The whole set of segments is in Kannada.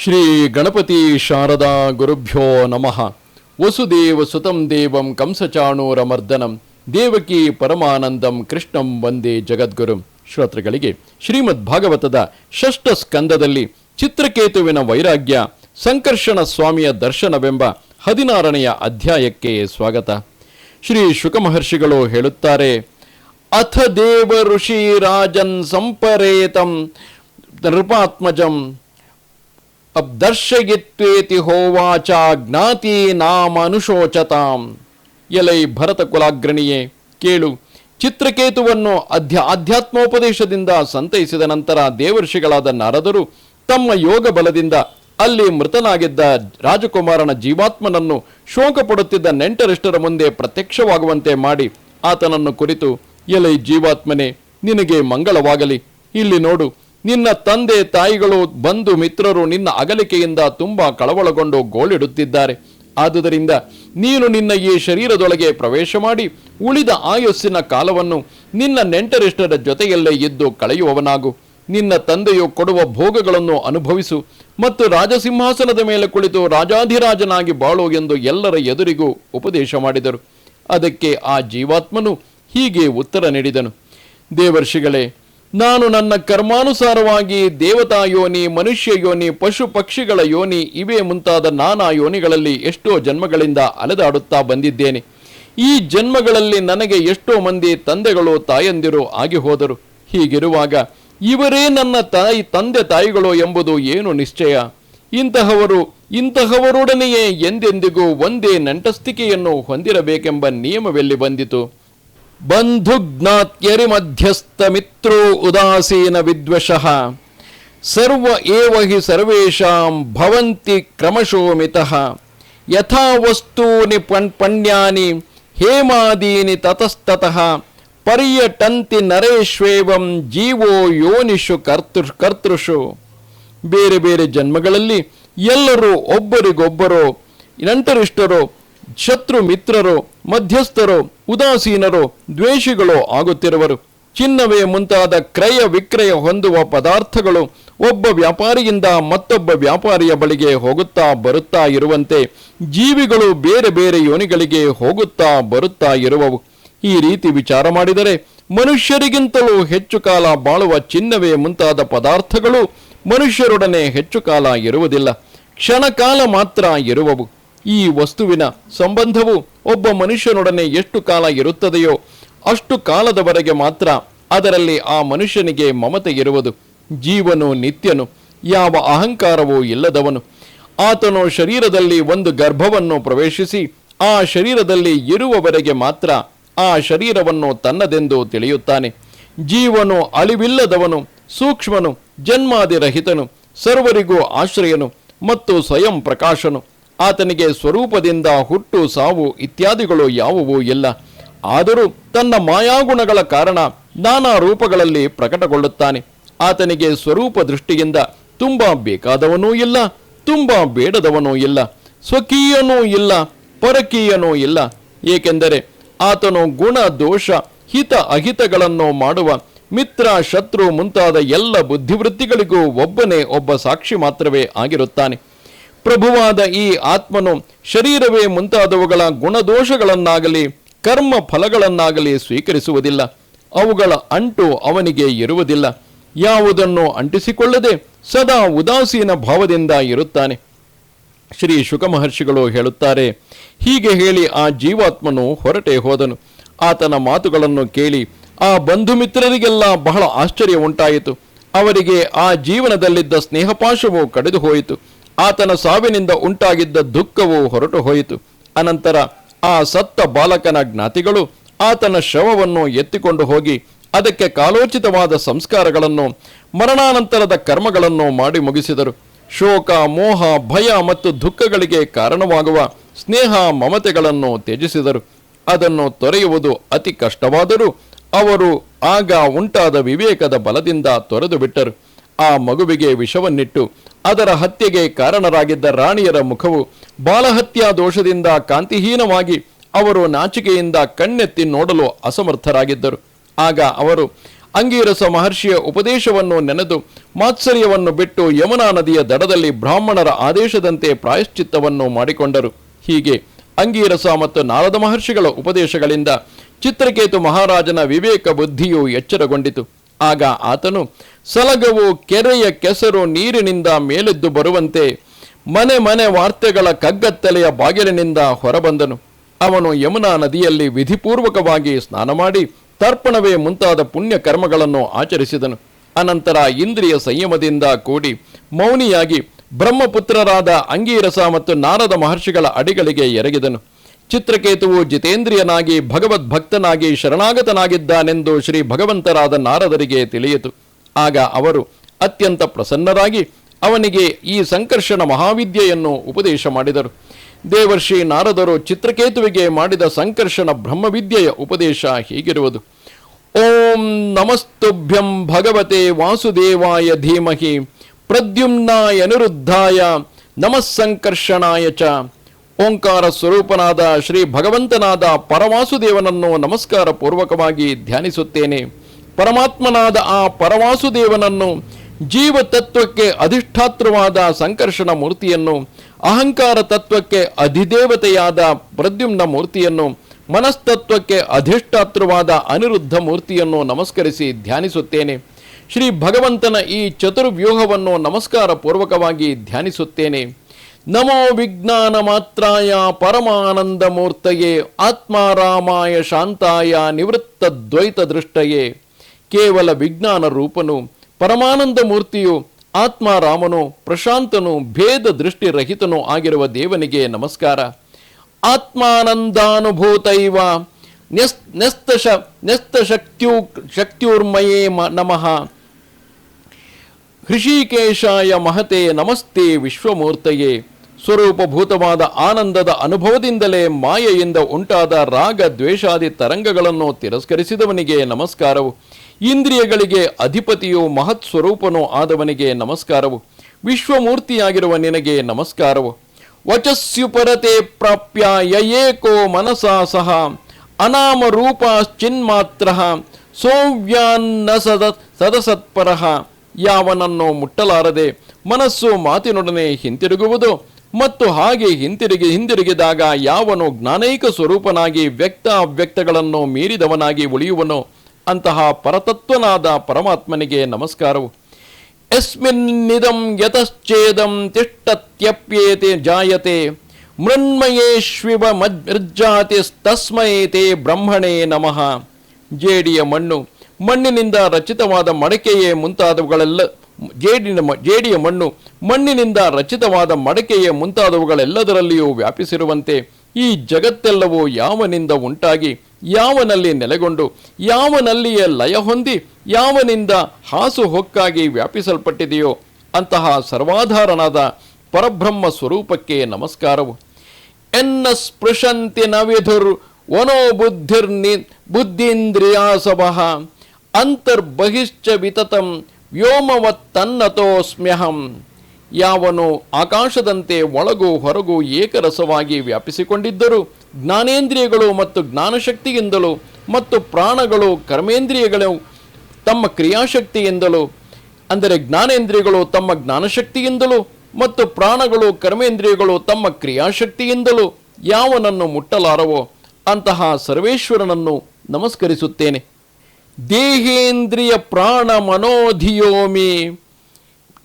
ಶ್ರೀ ಗಣಪತಿ ಶಾರದಾ ಗುರುಭ್ಯೋ ನಮಃ. ವಸುದೇವ ಸುತಂ ದೇವಂ ಕಂಸಚಾಣೂರಮರ್ದನಂ. ದೇವಕಿ ಪರಮಾನಂದಂ ಕೃಷ್ಣಂ ವಂದೇ ಜಗದ್ಗುರು. ಶ್ರೋತೃಗಳಿಗೆ ಶ್ರೀಮದ್ ಭಾಗವತದ ಷಷ್ಠ ಸ್ಕಂದದಲ್ಲಿ ಚಿತ್ರಕೇತುವಿನ ವೈರಾಗ್ಯ ಸಂಕರ್ಷಣ ಸ್ವಾಮಿಯ ದರ್ಶನವೆಂಬ ಹದಿನಾರನೆಯ ಅಧ್ಯಾಯಕ್ಕೆ ಸ್ವಾಗತ. ಶ್ರೀ ಶುಕಮಹರ್ಷಿಗಳು ಹೇಳುತ್ತಾರೆ, ಅಥ ದೇವ ಋಷಿ ರಾಜನ್ ಸಂಪರೇತಂ ನೃಪಾತ್ಮಜಂ ಅಬ್ದರ್ಶಯಿತ್ವೇತಿ ಹೋವಾಚ ಜ್ಞಾತಿ ನಾಮನುಶೋಚತಾಂ. ಎಲೈ ಭರತ ಕುಲಾಗ್ರಣಿಯೇ ಕೇಳು, ಚಿತ್ರಕೇತುವನ್ನು ಅಧ್ಯ, ಆಧ್ಯಾತ್ಮೋಪದೇಶದಿಂದ ಸಂತೈಸಿದ ನಂತರ ದೇವರ್ಷಿಗಳಾದ ನಾರದರು ತಮ್ಮ ಯೋಗ ಬಲದಿಂದ ಅಲ್ಲಿ ಮೃತನಾಗಿದ್ದ ರಾಜಕುಮಾರನ ಜೀವಾತ್ಮನನ್ನು ಶೋಕ ಪಡುತ್ತಿದ್ದ ನೆಂಟರಿಷ್ಟರ ಮುಂದೆ ಪ್ರತ್ಯಕ್ಷವಾಗುವಂತೆ ಮಾಡಿ ಆತನನ್ನು ಕುರಿತು, ಎಲೈ ಜೀವಾತ್ಮನೆ, ನಿನಗೆ ಮಂಗಳವಾಗಲಿ. ಇಲ್ಲಿ ನೋಡು ನಿನ್ನ ತಂದೆ ತಾಯಿಗಳು ಬಂಧು ಮಿತ್ರರು ನಿನ್ನ ಅಗಲಿಕೆಯಿಂದ ತುಂಬಾ ಕಳವಳಗೊಂಡು ಗೋಳಿಡುತ್ತಿದ್ದಾರೆ. ಆದುದರಿಂದ ನೀನು ನಿನ್ನ ಈ ಶರೀರದೊಳಗೆ ಪ್ರವೇಶ ಮಾಡಿ ಉಳಿದ ಆಯಸ್ಸಿನ ಕಾಲವನ್ನು ನಿನ್ನ ನೆಂಟರಿಷ್ಟರ ಜೊತೆಯಲ್ಲೇ ಇದ್ದು ಕಳೆಯುವವನಾಗು. ನಿನ್ನ ತಂದೆಯು ಕೊಡುವ ಭೋಗಗಳನ್ನು ಅನುಭವಿಸು ಮತ್ತು ರಾಜಸಿಂಹಾಸನದ ಮೇಲೆ ಕುಳಿತು ರಾಜಾಧಿರಾಜನಾಗಿ ಬಾಳು ಎಂದು ಎಲ್ಲರ ಎದುರಿಗೂ ಉಪದೇಶ ಮಾಡಿದರು. ಅದಕ್ಕೆ ಆ ಜೀವಾತ್ಮನು ಹೀಗೆ ಉತ್ತರ ನೀಡಿದನು. ದೇವರ್ಷಿಗಳೇ ನಾನು ನನ್ನ ಕರ್ಮಾನುಸಾರವಾಗಿ ದೇವತಾ ಯೋನಿ, ಮನುಷ್ಯ ಯೋನಿ, ಪಶು ಪಕ್ಷಿಗಳ ಯೋನಿ, ಇವೇ ಮುಂತಾದ ನಾನಾ ಯೋನಿಗಳಲ್ಲಿ ಎಷ್ಟೋ ಜನ್ಮಗಳಿಂದ ಅಲೆದಾಡುತ್ತಾ ಬಂದಿದ್ದೇನೆ. ಈ ಜನ್ಮಗಳಲ್ಲಿ ನನಗೆ ಎಷ್ಟೋ ಮಂದಿ ತಂದೆಗಳು ತಾಯಂದಿರು ಆಗಿ ಹೋದರು. ಹೀಗಿರುವಾಗ ಇವರೇ ನನ್ನ ತಾಯಿ ತಂದೆ ತಾಯಿಗಳು ಎಂಬುದು ಏನು ನಿಶ್ಚಯ? ಇಂತಹವರು, ಇಂತಹವರೊಡನೆಯೇ ಎಂದೆಂದಿಗೂ ಒಂದೇ ನಂಟಸ್ತಿಕೆಯನ್ನು ಹೊಂದಿರಬೇಕೆಂಬ ನಿಯಮವೆಲ್ಲಿ ಬಂದಿತು? ಬಂಧುಜ್ಞಾತ್ಯರಿ ಮಧ್ಯಸ್ಥ ಮಿತ್ರೋ ಉದಾಸೀನ ವಿದ್ವಷಃ. ಸರ್ವ ಏವ ಹಿ ಸರ್ವೇಷಾಂ ಭವಂತಿ ಕ್ರಮಶೋಮಿತಃ. ಯಥಾ ವಸ್ತೂನಿ ಪಣ್ ಪಣ್ಯಾನಿ ಹೇಮಾದೀನಿ ತತಸ್ತತಃ. ಪರ್ಯಟಂತಿ ನರೇಶ್ವೇವಂ ಜೀವೋ ಯೋನಿಷು ಕರ್ತೃ ಕರ್ತೃಷು. ಬೇರೆ ಬೇರೆ ಜನ್ಮಗಳಲ್ಲಿ ಎಲ್ಲರೂ ಒಬ್ಬರಿಗೊಬ್ಬರು ನಂಟರಿಷ್ಟರು ಶತ್ರು ಮಿತ್ರರು, ಮಧ್ಯಸ್ಥರು, ಉದಾಸೀನರು, ದ್ವೇಷಿಗಳು ಆಗುತ್ತಿರುವರು. ಚಿನ್ನವೇ ಮುಂತಾದ ಕ್ರಯ ವಿಕ್ರಯ ಹೊಂದುವ ಪದಾರ್ಥಗಳು ಒಬ್ಬ ವ್ಯಾಪಾರಿಯಿಂದ ಮತ್ತೊಬ್ಬ ವ್ಯಾಪಾರಿಯ ಬಳಿಗೆ ಹೋಗುತ್ತಾ ಬರುತ್ತಾ ಇರುವಂತೆ ಜೀವಿಗಳು ಬೇರೆ ಬೇರೆ ಯೋನಿಗಳಿಗೆ ಹೋಗುತ್ತಾ ಬರುತ್ತಾ ಇರುವವು. ಈ ರೀತಿ ವಿಚಾರ ಮಾಡಿದರೆ ಮನುಷ್ಯರಿಗಿಂತಲೂ ಹೆಚ್ಚು ಕಾಲ ಬಾಳುವ ಚಿನ್ನವೇ ಮುಂತಾದ ಪದಾರ್ಥಗಳು ಮನುಷ್ಯರೊಡನೆ ಹೆಚ್ಚು ಕಾಲ ಇರುವುದಿಲ್ಲ. ಕ್ಷಣಕಾಲ ಮಾತ್ರ ಇರುವವು. ಈ ವಸ್ತುವಿನ ಸಂಬಂಧವು ಒಬ್ಬ ಮನುಷ್ಯನೊಡನೆ ಎಷ್ಟು ಕಾಲ ಇರುತ್ತದೆಯೋ ಅಷ್ಟು ಕಾಲದವರೆಗೆ ಮಾತ್ರ ಅದರಲ್ಲಿ ಆ ಮನುಷ್ಯನಿಗೆ ಮಮತೆ ಇರುವುದು. ಜೀವನು ನಿತ್ಯನು, ಯಾವ ಅಹಂಕಾರವೂ ಇಲ್ಲದವನು. ಆತನು ಶರೀರದಲ್ಲಿ ಒಂದು ಗರ್ಭವನ್ನು ಪ್ರವೇಶಿಸಿ, ಆ ಶರೀರದಲ್ಲಿ ಇರುವವರೆಗೆ ಮಾತ್ರ ಆ ಶರೀರವನ್ನು ತನ್ನದೆಂದು ತಿಳಿಯುತ್ತಾನೆ. ಜೀವನು ಅಳಿವಿಲ್ಲದವನು, ಸೂಕ್ಷ್ಮನು, ಜನ್ಮಾದಿರಹಿತನು, ಸರ್ವರಿಗೂ ಆಶ್ರಯನು ಮತ್ತು ಸ್ವಯಂ ಪ್ರಕಾಶನು. ಆತನಿಗೆ ಸ್ವರೂಪದಿಂದ ಹುಟ್ಟು, ಸಾವು ಇತ್ಯಾದಿಗಳು ಯಾವುವು ಇಲ್ಲ. ಆದರೂ ತನ್ನ ಮಾಯಾಗುಣಗಳ ಕಾರಣ ನಾನಾ ರೂಪಗಳಲ್ಲಿ ಪ್ರಕಟಗೊಳ್ಳುತ್ತಾನೆ. ಆತನಿಗೆ ಸ್ವರೂಪ ದೃಷ್ಟಿಯಿಂದ ತುಂಬ ಬೇಕಾದವನೂ ಇಲ್ಲ, ತುಂಬಾ ಬೇಡದವನೂ ಇಲ್ಲ, ಸ್ವಕೀಯನೂ ಇಲ್ಲ, ಪರಕೀಯನೂ ಇಲ್ಲ. ಏಕೆಂದರೆ ಆತನು ಗುಣ, ದೋಷ, ಹಿತ, ಅಹಿತಗಳನ್ನು ಮಾಡುವ ಮಿತ್ರ, ಶತ್ರು ಮುಂತಾದ ಎಲ್ಲ ಬುದ್ಧಿವೃತ್ತಿಗಳಿಗೂ ಒಬ್ಬನೇ ಒಬ್ಬ ಸಾಕ್ಷಿ ಮಾತ್ರವೇ ಆಗಿರುತ್ತಾನೆ. ಪ್ರಭುವಾದ ಈ ಆತ್ಮನು ಶರೀರವೇ ಮುಂತಾದವುಗಳ ಗುಣದೋಷಗಳನ್ನಾಗಲಿ ಕರ್ಮ ಫಲಗಳನ್ನಾಗಲಿ ಸ್ವೀಕರಿಸುವುದಿಲ್ಲ. ಅವುಗಳ ಅಂಟು ಅವನಿಗೆ ಇರುವುದಿಲ್ಲ. ಯಾವುದನ್ನು ಅಂಟಿಸಿಕೊಳ್ಳದೆ ಸದಾ ಉದಾಸೀನ ಭಾವದಿಂದ ಇರುತ್ತಾನೆ. ಶ್ರೀ ಶುಕ ಮಹರ್ಷಿಗಳು ಹೇಳುತ್ತಾರೆ, ಹೀಗೆ ಹೇಳಿ ಆ ಜೀವಾತ್ಮನು ಹೊರಟೆ ಹೋದನು. ಆತನ ಮಾತುಗಳನ್ನು ಕೇಳಿ ಆ ಬಂಧು ಮಿತ್ರರಿಗೆಲ್ಲ ಬಹಳ ಆಶ್ಚರ್ಯ ಉಂಟಾಯಿತು. ಅವರಿಗೆ ಆ ಜೀವನದಲ್ಲಿದ್ದ ಸ್ನೇಹಪಾಶವು ಕಡಿದು ಹೋಯಿತು ಆತನ ಸಾವಿನಿಂದ ಉಂಟಾಗಿದ್ದ ದುಃಖವು ಹೊರಟು ಹೋಯಿತು. ಅನಂತರ ಆ ಸತ್ತ ಬಾಲಕನ ಜ್ಞಾತಿಗಳು ಆತನ ಶವವನ್ನು ಎತ್ತಿಕೊಂಡು ಹೋಗಿ ಅದಕ್ಕೆ ಕಾಲೋಚಿತವಾದ ಸಂಸ್ಕಾರಗಳನ್ನು, ಮರಣಾನಂತರದ ಕರ್ಮಗಳನ್ನು ಮಾಡಿ ಮುಗಿಸಿದರು. ಶೋಕ, ಮೋಹ, ಭಯ ಮತ್ತು ದುಃಖಗಳಿಗೆ ಕಾರಣವಾಗುವ ಸ್ನೇಹ ಮಮತೆಗಳನ್ನು ತ್ಯಜಿಸಿದರು. ಅದನ್ನು ತೊರೆಯುವುದು ಅತಿ ಕಷ್ಟವಾದರೂ ಅವರು ಆಗ ಉಂಟಾದ ವಿವೇಕದ ಬಲದಿಂದ ತೊರೆದು ಬಿಟ್ಟರು ಆ ಮಗುವಿಗೆ ವಿಷವನ್ನಿಟ್ಟು ಅದರ ಹತ್ಯೆಗೆ ಕಾರಣರಾಗಿದ್ದ ರಾಣಿಯರ ಮುಖವು ಬಾಲಹತ್ಯಾ ದೋಷದಿಂದ ಕಾಂತಿಹೀನವಾಗಿ ಅವರು ನಾಚಿಕೆಯಿಂದ ಕಣ್ಣೆತ್ತಿ ನೋಡಲು ಅಸಮರ್ಥರಾಗಿದ್ದರು. ಆಗ ಅವರು ಅಂಗೀರಸ ಮಹರ್ಷಿಯ ಉಪದೇಶವನ್ನು ನೆನೆದು ಮಾತ್ಸರ್ಯವನ್ನು ಬಿಟ್ಟು ಯಮುನಾ ನದಿಯ ದಡದಲ್ಲಿ ಬ್ರಾಹ್ಮಣರ ಆದೇಶದಂತೆ ಪ್ರಾಯಶ್ಚಿತ್ತವನ್ನು ಮಾಡಿಕೊಂಡರು. ಹೀಗೆ ಅಂಗೀರಸ ಮತ್ತು ನಾರದ ಮಹರ್ಷಿಗಳ ಉಪದೇಶಗಳಿಂದ ಚಿತ್ರಕೇತು ಮಹಾರಾಜನ ವಿವೇಕ ಬುದ್ಧಿಯು ಎಚ್ಚರಗೊಂಡಿತು. ಆಗ ಆತನು, ಸಲಗವು ಕೆರೆಯ ಕೆಸರು ನೀರಿನಿಂದ ಮೇಲೆದ್ದು ಬರುವಂತೆ ಮನೆ ಮನೆ ವಾರ್ತೆಗಳ ಕಗ್ಗತ್ತಲೆಯ ಬಾಗಿಲಿನಿಂದ ಹೊರಬಂದನು. ಅವನು ಯಮುನಾ ನದಿಯಲ್ಲಿ ವಿಧಿಪೂರ್ವಕವಾಗಿ ಸ್ನಾನ ಮಾಡಿ ತರ್ಪಣವೇ ಮುಂತಾದ ಪುಣ್ಯ ಕರ್ಮಗಳನ್ನು ಆಚರಿಸಿದನು. ಅನಂತರ ಇಂದ್ರಿಯ ಸಂಯಮದಿಂದ ಕೂಡಿ ಮೌನಿಯಾಗಿ ಬ್ರಹ್ಮಪುತ್ರರಾದ ಅಂಗೀರಸ ಮತ್ತು ನಾರದ ಮಹರ್ಷಿಗಳ ಅಡಿಗಳಿಗೆ ಎರಗಿದನು. ಚಿತ್ರಕೇತುವು ಜಿತೇಂದ್ರಿಯನಾಗಿ ಭಗವದ್ಭಕ್ತನಾಗಿ ಶರಣಾಗತನಾಗಿದ್ದಾನೆಂದು ಶ್ರೀ ಭಗವಂತರಾದ ನಾರದರಿಗೆ ತಿಳಿಯಿತು. ಆಗ ಅವರು ಅತ್ಯಂತ ಪ್ರಸನ್ನರಾಗಿ ಅವನಿಗೆ ಈ ಸಂಕರ್ಷಣ ಮಹಾವಿದ್ಯೆಯನ್ನು ಉಪದೇಶ ಮಾಡಿದರು. ದೇವರ್ಷಿ ನಾರದರು ಚಿತ್ರಕೇತುವಿಗೆ ಮಾಡಿದ ಸಂಕರ್ಷಣ ಬ್ರಹ್ಮವಿದ್ಯೆಯ ಉಪದೇಶ ಹೀಗಿರುವುದು. ಓಂ ನಮಸ್ತುಭ್ಯಂ ಭಗವತೆ ವಾಸುದೇವಾಯ ಧೀಮಹಿ, ಪ್ರದ್ಯುಮ್ನಾಯ ಅನಿರುದ್ಧಾಯ ನಮಸ್ಸಂಕರ್ಷಣಾಯ ಚ. ಓಂಕಾರ ಸ್ವರೂಪನಾದ ಶ್ರೀ ಭಗವಂತನಾದ ಪರವಾಸುದೇವನನ್ನು ನಮಸ್ಕಾರ ಪೂರ್ವಕವಾಗಿ ಧ್ಯಾನಿಸುತ್ತೇನೆ. ಪರಮಾತ್ಮನಾದ ಆ ಪರವಾಸುದೇವನನ್ನು ಜೀವ ತತ್ವಕ್ಕೆ ಅಧಿಷ್ಠಾತೃವಾದ ಸಂಕರ್ಷಣ ಮೂರ್ತಿಯನ್ನು, ಅಹಂಕಾರ ತತ್ವಕ್ಕೆ ಅಧಿದೇವತೆಯಾದ ಪ್ರದ್ಯುಮ್ನ ಮೂರ್ತಿಯನ್ನು, ಮನಸ್ತತ್ವಕ್ಕೆ ಅಧಿಷ್ಠಾತೃವಾದ ಅನಿರುದ್ಧ ಮೂರ್ತಿಯನ್ನು ನಮಸ್ಕರಿಸಿ ಧ್ಯಾನಿಸುತ್ತೇನೆ. ಶ್ರೀ ಭಗವಂತನ ಈ ಚತುರ್ವ್ಯೂಹವನ್ನು ನಮಸ್ಕಾರ ಪೂರ್ವಕವಾಗಿ ಧ್ಯಾನಿಸುತ್ತೇನೆ. ನಮೋ ವಿಜ್ಞಾನ ಮಾತ್ರಾಯ ಪರಮಾನಂದ ಮೂರ್ತಯೇ ಆತ್ಮಾರಾಮಾಯ ಶಾಂತಾಯ ನಿವೃತ್ತ ದ್ವೈತ ದೃಷ್ಟಯೇ. ಕೇವಲ ವಿಜ್ಞಾನ ರೂಪನು, ಪರಮಾನಂದ ಮೂರ್ತಿಯು ಆತ್ಮಾರಾಮನು ಪ್ರಶಾಂತನು, ಭೇದ ದೃಷ್ಟಿರಹಿತನು ಆಗಿರುವ ದೇವನಿಗೆ ನಮಸ್ಕಾರ. ಆತ್ಮಾನಂದಾನುಭೂತೈವ, ನ್ಯಸ್, ನ್ಯಸ್ತಶ, ನ್ಯಸ್ತಶಕ್ತ್ಯೂ, ಶಕ್ತ್ಯೂರ್ಮಯೇ ನಮಃ. ಹೃಷಿಕೇಶಾಯ ಮಹತೆ ನಮಸ್ತೆ ವಿಶ್ವಮೂರ್ತಯೇ. ಸ್ವರೂಪಭೂತವಾದ ಆನಂದದ ಅನುಭವದಿಂದಲೇ ಮಾಯೆಯಿಂದ ಉಂಟಾದ ರಾಗ ದ್ವೇಷಾದಿ ತರಂಗಗಳನ್ನು ತಿರಸ್ಕರಿಸಿದವನಿಗೆ ನಮಸ್ಕಾರವು. ಇಂದ್ರಿಯಗಳಿಗೆ ಅಧಿಪತಿಯು ಮಹತ್ ಸ್ವರೂಪನೂ ಆದವನಿಗೆ ನಮಸ್ಕಾರವು. ವಿಶ್ವಮೂರ್ತಿಯಾಗಿರುವ ನಿನಗೆ ನಮಸ್ಕಾರವು. ವಚಸ್ಯುಪರತೆ ಪ್ರಾಪ್ಯ ಯಯೇಕೋ ಮನಸಾ ಸಹ. ಅನಾಮ ರೂಪಾಶ್ಚಿನ್ಮಾತ್ರ ಸೋವ್ಯಾನ್ನ ಸದ ಸದಸತ್ಪರ. ಯಾವನನ್ನು ಮುಟ್ಟಲಾರದೆ ಮನಸ್ಸು ಮಾತಿನೊಡನೆ ಹಿಂತಿರುಗುವುದು. ಮತ್ತು ಹಾಗೆ ಹಿಂತಿರುಗಿ ಹಿಂದಿರುಗಿದಾಗ ಯಾವನು ಜ್ಞಾನೈಕ ಸ್ವರೂಪನಾಗಿ ವ್ಯಕ್ತ ಅವ್ಯಕ್ತಗಳನ್ನು ಮೀರಿದವನಾಗಿ ಉಳಿಯುವನು? ಅಂತಹ ಪರತತ್ವನಾದ ಪರಮಾತ್ಮನಿಗೆ ನಮಸ್ಕಾರವು. ಯಸ್ಮಿನ್ನಿದಂ ಯತಶ್ಚೇದಂ ತಿಷ್ಟತ್ಯಪ್ಯೇತೆ ಜಾಯತೆ ಮೃನ್ಮಯೇಶ್ವಿವ ಮಜ್ಜಾತಿ ತಸ್ಮಯೇತೆ ಬ್ರಹ್ಮಣೇ ನಮಃ. ಜೇಡಿಯ ಮಣ್ಣು. ಮಣ್ಣಿನಿಂದ ರಚಿತವಾದ ಮಡಕೆಯೇ ಮುಂತಾದವುಗಳೆಲ್ಲ, ಜೇಡಿನ ಜೇಡಿಯ ಮಣ್ಣು ಮಣ್ಣಿನಿಂದ ರಚಿತವಾದ ಮಡಕೆಯೇ ಮುಂತಾದವುಗಳೆಲ್ಲದರಲ್ಲಿಯೂ ವ್ಯಾಪಿಸಿರುವಂತೆ ಈ ಜಗತ್ತೆಲ್ಲವೂ ಯಾವನಿಂದ ಉಂಟಾಗಿ, ಯಾವನಲ್ಲಿ ನೆಲೆಗೊಂಡು, ಯಾವನಲ್ಲಿಯೇ ಲಯ ಹೊಂದಿ, ಯಾವನಿಂದ ಹಾಸು ಹೊಕ್ಕಾಗಿ ವ್ಯಾಪಿಸಲ್ಪಟ್ಟಿದೆಯೋ ಅಂತಹ ಸರ್ವಾಧಾರನಾದ ಪರಬ್ರಹ್ಮ ಸ್ವರೂಪಕ್ಕೆ ನಮಸ್ಕಾರವು. ಎನ್ನ ಸ್ಪೃಶಂತಿ ನವಿಧುರ್ ವಿಧುರ್ ವನೋ ಬುದ್ಧಿರ್ನಿ ಬುದ್ಧೀಂದ್ರಿಯಾಸವಃ ಅಂತರ್ಬಹಿಶ್ಚ ವಿತತಂ ವ್ಯೋಮವತ್ತನ್ನತೋಸ್ಮ್ಯಹಂ. ಯಾವನು ಆಕಾಶದಂತೆ ಒಳಗೂ ಹೊರಗೂ ಏಕರಸವಾಗಿ ವ್ಯಾಪಿಸಿಕೊಂಡಿದ್ದರು. ಜ್ಞಾನೇಂದ್ರಿಯಗಳು ಮತ್ತು ಜ್ಞಾನಶಕ್ತಿಯಿಂದಲೂ ಮತ್ತು ಪ್ರಾಣಗಳು ಕರ್ಮೇಂದ್ರಿಯಗಳು ತಮ್ಮ ಕ್ರಿಯಾಶಕ್ತಿಯಿಂದಲೂ, ಅಂದರೆ ಜ್ಞಾನೇಂದ್ರಿಯಗಳು ತಮ್ಮ ಜ್ಞಾನಶಕ್ತಿಯಿಂದಲೂ ಮತ್ತು ಪ್ರಾಣಗಳು ಕರ್ಮೇಂದ್ರಿಯಗಳು ತಮ್ಮ ಕ್ರಿಯಾಶಕ್ತಿಯಿಂದಲೂ ಯಾವನನ್ನು ಮುಟ್ಟಲಾರವೋ ಅಂತಹ ಸರ್ವೇಶ್ವರನನ್ನು ನಮಸ್ಕರಿಸುತ್ತೇನೆ. ದೇಹೇಂದ್ರಿಯ ಪ್ರಾಣ ಮನೋಧಿಯೋಮಿ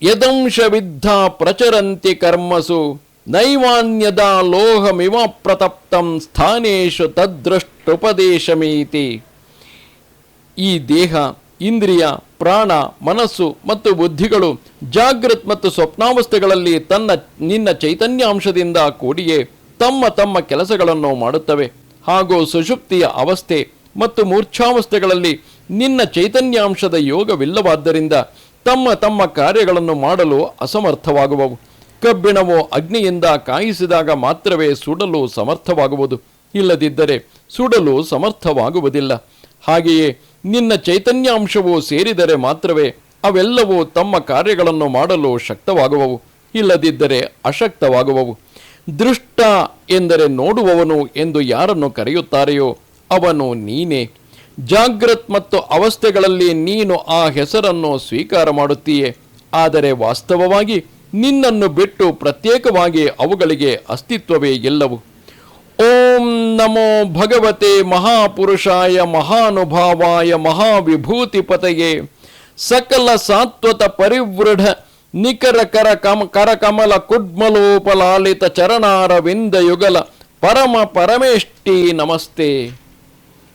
ಯದಂಶ ವಿದ್ಧ ಪ್ರಚರಂತಿ ಕರ್ಮಸು ನೈವಾನ್ಯದ ಲೋಹಮಿವ ಪ್ರತಪ್ತಂ ಸ್ಥಾನೇಶು ತದ್ರಷ್ಟುಪದೇಶಮೀತಿ. ಈ ದೇಹ, ಇಂದ್ರಿಯ, ಪ್ರಾಣ, ಮನಸ್ಸು ಮತ್ತು ಬುದ್ಧಿಗಳು ಜಾಗೃತ್ ಮತ್ತು ಸ್ವಪ್ನಾವಸ್ಥೆಗಳಲ್ಲಿ ತನ್ನ, ನಿನ್ನ ಚೈತನ್ಯಾಂಶದಿಂದ ಕೂಡಿಯೇ ತಮ್ಮ ತಮ್ಮ ಕೆಲಸಗಳನ್ನು ಮಾಡುತ್ತವೆ. ಹಾಗೂ ಸುಷುಪ್ತಿಯ ಅವಸ್ಥೆ ಮತ್ತು ಮೂರ್ಛಾವಸ್ಥೆಗಳಲ್ಲಿ ನಿನ್ನ ಚೈತನ್ಯಾಂಶದ ಯೋಗವಿಲ್ಲವಾದ್ದರಿಂದ ತಮ್ಮ ತಮ್ಮ ಕಾರ್ಯಗಳನ್ನು ಮಾಡಲು ಅಸಮರ್ಥವಾಗುವವು. ಕಬ್ಬಿಣವು ಅಗ್ನಿಯಿಂದ ಕಾಯಿಸಿದಾಗ ಮಾತ್ರವೇ ಸುಡಲು ಸಮರ್ಥವಾಗುವುದು. ಇಲ್ಲದಿದ್ದರೆ ಸುಡಲು ಸಮರ್ಥವಾಗುವುದಿಲ್ಲ. ಹಾಗೆಯೇ ನಿನ್ನ ಚೈತನ್ಯಾಂಶವು ಸೇರಿದರೆ ಮಾತ್ರವೇ ಅವೆಲ್ಲವೂ ತಮ್ಮ ಕಾರ್ಯಗಳನ್ನು ಮಾಡಲು ಶಕ್ತವಾಗುವವು. ಇಲ್ಲದಿದ್ದರೆ ಅಶಕ್ತವಾಗುವವು. ದೃಷ್ಟ ಎಂದರೆ ನೋಡುವವನು ಎಂದು ಯಾರನ್ನು ಕರೆಯುತ್ತಾರೆಯೋ ಅವನು ನೀನೇ. ಜಾಗ್ರತ್ ಮತ್ತು ಅವಸ್ಥೆಗಳಲ್ಲಿ ನೀನು ಆ ಹೆಸರನ್ನು ಸ್ವೀಕಾರ ಮಾಡುತ್ತೀಯೆ. ಆದರೆ ವಾಸ್ತವವಾಗಿ ನಿನ್ನನ್ನು ಬಿಟ್ಟು ಪ್ರತ್ಯೇಕವಾಗಿ ಅವುಗಳಿಗೆ ಅಸ್ತಿತ್ವವೇ ಇಲ್ಲವು ಓಂ ನಮೋ ಭಗವತೆ ಮಹಾಪುರುಷಾಯ ಮಹಾನುಭಾವಾಯ ಮಹಾವಿಭೂತಿಪತೆಗೆ ಸಕಲ ಸಾತ್ವತ ಪರಿವೃಢ ನಿಖರ ಕರ ಕಮ ಕರಕಮಲ ಕುಡ್ಮಲೋಪಲಾಲಿತ ಚರಣಾರವಿಂದ ಯುಗಲ ಪರಮ ಪರಮೇಷ್ಠಿ ನಮಸ್ತೆ.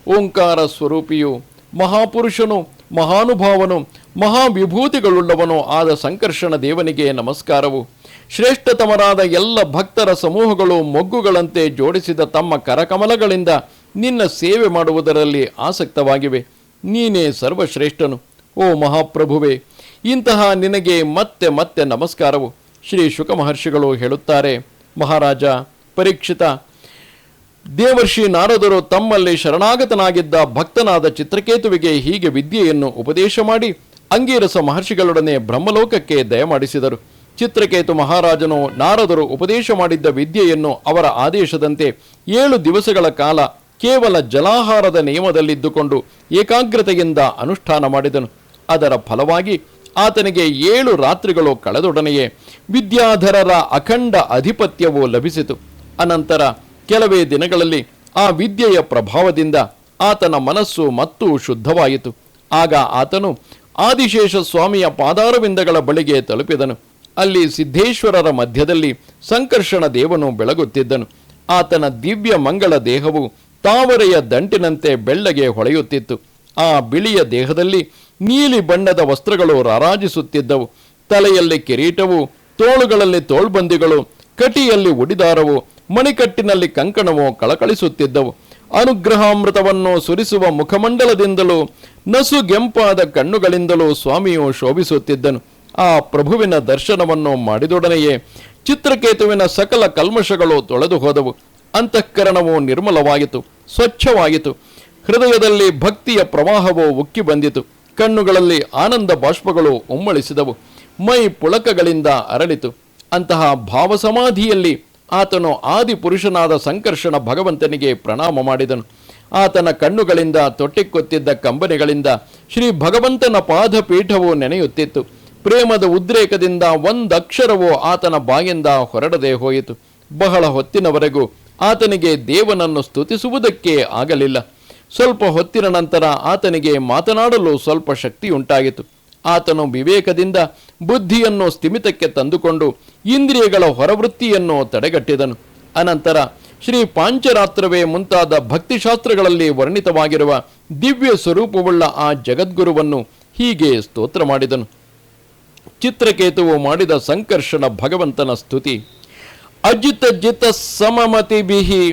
ಓಂಕಾರ ಸ್ವರೂಪಿಯು ಮಹಾಪುರುಷನು, ಮಹಾನುಭಾವನು, ಮಹಾವಿಭೂತಿಗಳುಳ್ಳವನು ಆದ ಸಂಕರ್ಷಣ ದೇವನಿಗೆ ನಮಸ್ಕಾರವು. ಶ್ರೇಷ್ಠತಮರಾದ ಎಲ್ಲ ಭಕ್ತರ ಸಮೂಹಗಳು ಮೊಗ್ಗುಗಳಂತೆ ಜೋಡಿಸಿದ ತಮ್ಮ ಕರಕಮಲಗಳಿಂದ ನಿನ್ನ ಸೇವೆ ಮಾಡುವುದರಲ್ಲಿ ಆಸಕ್ತವಾಗಿವೆ. ನೀನೇ ಸರ್ವಶ್ರೇಷ್ಠನು. ಓ ಮಹಾಪ್ರಭುವೆ, ಇಂತಹ ನಿನಗೆ ಮತ್ತೆ ಮತ್ತೆ ನಮಸ್ಕಾರವು. ಶ್ರೀ ಶುಕ ಮಹರ್ಷಿಗಳು ಹೇಳುತ್ತಾರೆ, ಮಹಾರಾಜ, ಪರೀಕ್ಷಿತ ದೇವರ್ಷಿ ನಾರದರು ತಮ್ಮಲ್ಲಿ ಶರಣಾಗತನಾಗಿದ್ದ ಭಕ್ತನಾದ ಚಿತ್ರಕೇತುವಿಗೆ ಹೀಗೆ ವಿದ್ಯೆಯನ್ನು ಉಪದೇಶ ಮಾಡಿ ಅಂಗೀರಸ ಮಹರ್ಷಿಗಳೊಡನೆ ಬ್ರಹ್ಮಲೋಕಕ್ಕೆ ದಯಮಾಡಿಸಿದರು ಚಿತ್ರಕೇತು ಮಹಾರಾಜನು ನಾರದರು ಉಪದೇಶ ಮಾಡಿದ್ದ ವಿದ್ಯೆಯನ್ನು ಅವರ ಆದೇಶದಂತೆ ಏಳು ದಿವಸಗಳ ಕಾಲ ಕೇವಲ ಜಲಾಹಾರದ ನಿಯಮದಲ್ಲಿದ್ದುಕೊಂಡು ಏಕಾಗ್ರತೆಯಿಂದ ಅನುಷ್ಠಾನ ಮಾಡಿದನು. ಅದರ ಫಲವಾಗಿ ಆತನಿಗೆ ಏಳು ರಾತ್ರಿಗಳು ಕಳೆದೊಡನೆಯೇ ವಿದ್ಯಾಧರರ ಅಖಂಡ ಅಧಿಪತ್ಯವು ಲಭಿಸಿತು. ಅನಂತರ ಕೆಲವೇ ದಿನಗಳಲ್ಲಿ ಆ ವಿದ್ಯೆಯ ಪ್ರಭಾವದಿಂದ ಆತನ ಮನಸ್ಸು ಮತ್ತೂ ಶುದ್ಧವಾಯಿತು. ಆಗ ಆತನು ಆದಿಶೇಷ ಸ್ವಾಮಿಯ ಪಾದಾರವಿಂದಗಳ ಬಳಿಗೆ ತಲುಪಿದನು. ಅಲ್ಲಿ ಸಿದ್ಧೇಶ್ವರರ ಮಧ್ಯದಲ್ಲಿ ಸಂಕರ್ಷಣ ದೇವನು ಬೆಳಗುತ್ತಿದ್ದನು. ಆತನ ದಿವ್ಯ ಮಂಗಳ ದೇಹವು ತಾವರೆಯ ದಂಟಿನಂತೆ ಬೆಳ್ಳಗೆ ಹೊಳೆಯುತ್ತಿತ್ತು. ಆ ಬಿಳಿಯ ದೇಹದಲ್ಲಿ ನೀಲಿ ಬಣ್ಣದ ವಸ್ತ್ರಗಳು ರಾರಾಜಿಸುತ್ತಿದ್ದವು. ತಲೆಯಲ್ಲಿ ಕಿರೀಟವು, ತೋಳುಗಳಲ್ಲಿ ತೋಳ್ಬಂದಿಗಳು, ಕಟಿಯಲ್ಲಿ ಉಡಿದಾರವು ಮಣಿಕಟ್ಟಿನಲ್ಲಿ ಕಂಕಣವು ಕಳಕಳಿಸುತ್ತಿದ್ದವು. ಅನುಗ್ರಹಾಮೃತವನ್ನು ಸುರಿಸುವ ಮುಖಮಂಡಲದಿಂದಲೂ ನಸುಗೆಂಪಾದ ಕಣ್ಣುಗಳಿಂದಲೂ ಸ್ವಾಮಿಯು ಶೋಭಿಸುತ್ತಿದ್ದನು. ಆ ಪ್ರಭುವಿನ ದರ್ಶನವನ್ನು ಮಾಡಿದೊಡನೆಯೇ ಚಿತ್ರಕೇತುವಿನ ಸಕಲ ಕಲ್ಮಶಗಳು ತೊಳೆದು ಹೋದವು ಅಂತಃಕರಣವು ನಿರ್ಮಲವಾಯಿತು ಸ್ವಚ್ಛವಾಯಿತು ಹೃದಯದಲ್ಲಿ ಭಕ್ತಿಯ ಪ್ರವಾಹವು ಉಕ್ಕಿ ಬಂದಿತು. ಕಣ್ಣುಗಳಲ್ಲಿ ಆನಂದ ಬಾಷ್ಪಗಳು ಉಮ್ಮಳಿಸಿದವು. ಮೈ ಪುಳಕಗಳಿಂದ ಅರಳಿತು. ಅಂತಹ ಭಾವಸಮಾಧಿಯಲ್ಲಿ ಆತನು ಆದಿ ಪುರುಷನಾದ ಸಂಕರ್ಷಣ ಭಗವಂತನಿಗೆ ಪ್ರಣಾಮ ಮಾಡಿದನು. ಆತನ ಕಣ್ಣುಗಳಿಂದ ತೊಟ್ಟಿಕ್ಕೊತ್ತಿದ್ದ ಕಂಬನಿಗಳಿಂದ ಶ್ರೀ ಭಗವಂತನ ಪಾದಪೀಠವು ನೆನೆಯುತ್ತಿತ್ತು. ಪ್ರೇಮದ ಉದ್ರೇಕದಿಂದ ಒಂದಕ್ಷರವೋ ಆತನ ಬಾಯಿಂದ ಹೊರಡದೆ ಹೋಯಿತು. ಬಹಳ ಹೊತ್ತಿನವರೆಗೂ ಆತನಿಗೆ ದೇವನನ್ನು ಸ್ತುತಿಸುವುದಕ್ಕೆ ಆಗಲಿಲ್ಲ. ಸ್ವಲ್ಪ ಹೊತ್ತಿನ ನಂತರ ಆತನಿಗೆ ಮಾತನಾಡಲು ಸ್ವಲ್ಪ ಶಕ್ತಿಯುಂಟಾಗಿತು ಆತನು ವಿವೇಕದಿಂದ ಬುದ್ಧಿಯನ್ನು ಸ್ಥಿಮಿತಕ್ಕೆ ತಂದುಕೊಂಡು ಇಂದ್ರಿಯಗಳ ಹೊರವೃತ್ತಿಯನ್ನು ತಡೆಗಟ್ಟಿದನು. ಅನಂತರ ಶ್ರೀ ಪಾಂಚರಾತ್ರವೇ ಮುಂತಾದ ಭಕ್ತಿಶಾಸ್ತ್ರಗಳಲ್ಲಿ ವರ್ಣಿತವಾಗಿರುವ ದಿವ್ಯ ಸ್ವರೂಪವುಳ್ಳ ಆ ಜಗದ್ಗುರುವನ್ನು ಹೀಗೆ ಸ್ತೋತ್ರ ಮಾಡಿದನು. ಚಿತ್ರಕೇತುವು ಮಾಡಿದ ಸಂಕರ್ಷಣ ಭಗವಂತನ ಸ್ತುತಿ. ಅಜಿತ ಜಿತ ಸಮಮತಿ ಸಮಮತಿಭಿಹಿ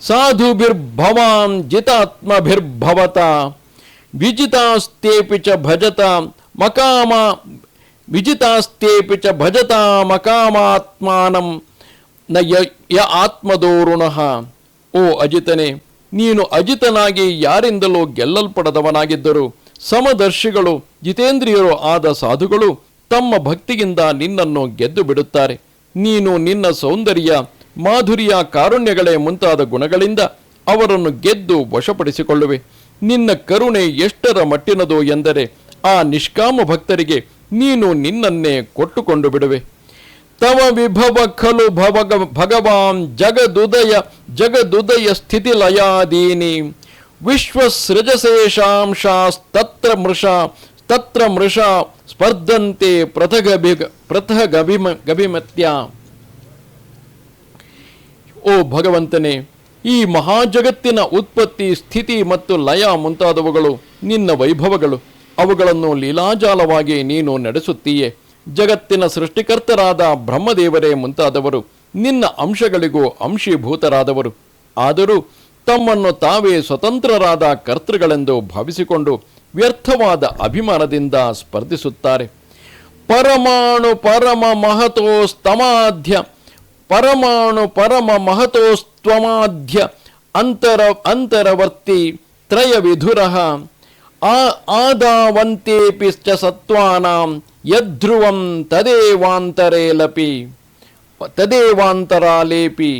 ಸಾಧುಭಿರ್ಭವಾನ್ ಜಿತಾತ್ಮಭಿರ್ಭವತ ವಿಜಿತಾಸ್ತೇಪಿ ಚ ಭಜತ. ಮಕಾಮ ವಿಜಿತಾಸ್ತೇಪಿ ಚ ಭಜತ ಮಕಾಮಾತ್ಮಾನಂ ನ ಯ ಆತ್ಮದೋರುಣಃ. ಓ ಅಜಿತನೇ, ನೀನು ಅಜಿತನಾಗಿ ಯಾರಿಂದಲೂ ಗೆಲ್ಲಲ್ಪಡದವನಾಗಿದ್ದರು ಸಮದರ್ಶಿಗಳು, ಜಿತೇಂದ್ರಿಯರು ಆದ ಸಾಧುಗಳು ತಮ್ಮ ಭಕ್ತಿಯಿಂದ ನಿನ್ನನ್ನು ಗೆದ್ದು ಬಿಡುತ್ತಾರೆ. ನೀನು ನಿನ್ನ ಸೌಂದರ್ಯ, ಮಾಧುರ್ಯ ಕಾರುಣ್ಯಗಳೇ ಮುಂತಾದ ಗುಣಗಳಿಂದ ಅವರನ್ನು ಗೆದ್ದು ವಶಪಡಿಸಿಕೊಳ್ಳುವೆ. ನಿನ್ನ ಕರುಣೆ ಎಷ್ಟರ ಮಟ್ಟಿನದು ಎಂದರೆ ಆ ನಿಷ್ಕಾಮ ಭಕ್ತರಿಗೆ ನೀನು ನಿನ್ನನ್ನೇ ಕೊಟ್ಟುಕೊಂಡು ಬಿಡುವೆ. ತವ ವಿಭವ ಖಲು ಭವಗ ಭಗವಾನ್ ಜಗದುದಯ ಜಗದುದಯ ಸ್ಥಿತಿ ಲಯಾದೀನಿ. ವಿಶ್ವಸೃಜಶೇಷಾಂಶಾಸ್ತತ್ರ ಮೃಷ ತತ್ರ ಮೃಷ ಸ್ಪರ್ಧಂತೆ ಪ್ರಥಗಭಿಗ ಪ್ರಥಗಭಿಮ ಗಭಿಮತ್ಯ. ಓ ಭಗವಂತನೇ, ಈ ಮಹಾಜಗತ್ತಿನ ಉತ್ಪತ್ತಿ ಸ್ಥಿತಿ ಮತ್ತು ಲಯ ಮುಂತಾದವುಗಳು ನಿನ್ನ ವೈಭವಗಳು. ಅವುಗಳನ್ನು ಲೀಲಾಜಾಲವಾಗಿ ನೀನು ನಡೆಸುತ್ತೀಯೆ. ಜಗತ್ತಿನ ಸೃಷ್ಟಿಕರ್ತರಾದ ಬ್ರಹ್ಮದೇವರೇ ಮುಂತಾದವರು, ನಿನ್ನ ಅಂಶಗಳಿಗೂ ಅಂಶೀಭೂತರಾದವರು. ಆದರೂ ತಮ್ಮನ್ನು ತಾವೇ ಸ್ವತಂತ್ರರಾದ ಕರ್ತೃಗಳೆಂದು ಭಾವಿಸಿಕೊಂಡು ವ್ಯರ್ಥವಾದ ಅಭಿಮಾನದಿಂದ ಸ್ಪರ್ಧಿಸುತ್ತಾರೆ. ಪರಮಾಣು ಪರಮ ಮಹತೋಸ್ತಮಾಧ್ಯ, ಪರಮಾಣು ಪರಮ ಮಹತೋಸ್ತ್ವಮಾಧ್ಯ ಅಂತರ ಅಂತರವರ್ತಿ ತ್ರಯ ವಿಧುರ ಆ ಆದಾವಂತೇಪಿ ಚ ಸತ್ವಾನಾಂ ಯದ್ರುವಂ ತದೇವಾಂತರೇ ಲಪಿ, ತದೇವಾಂತರಾಲೇಪಿ.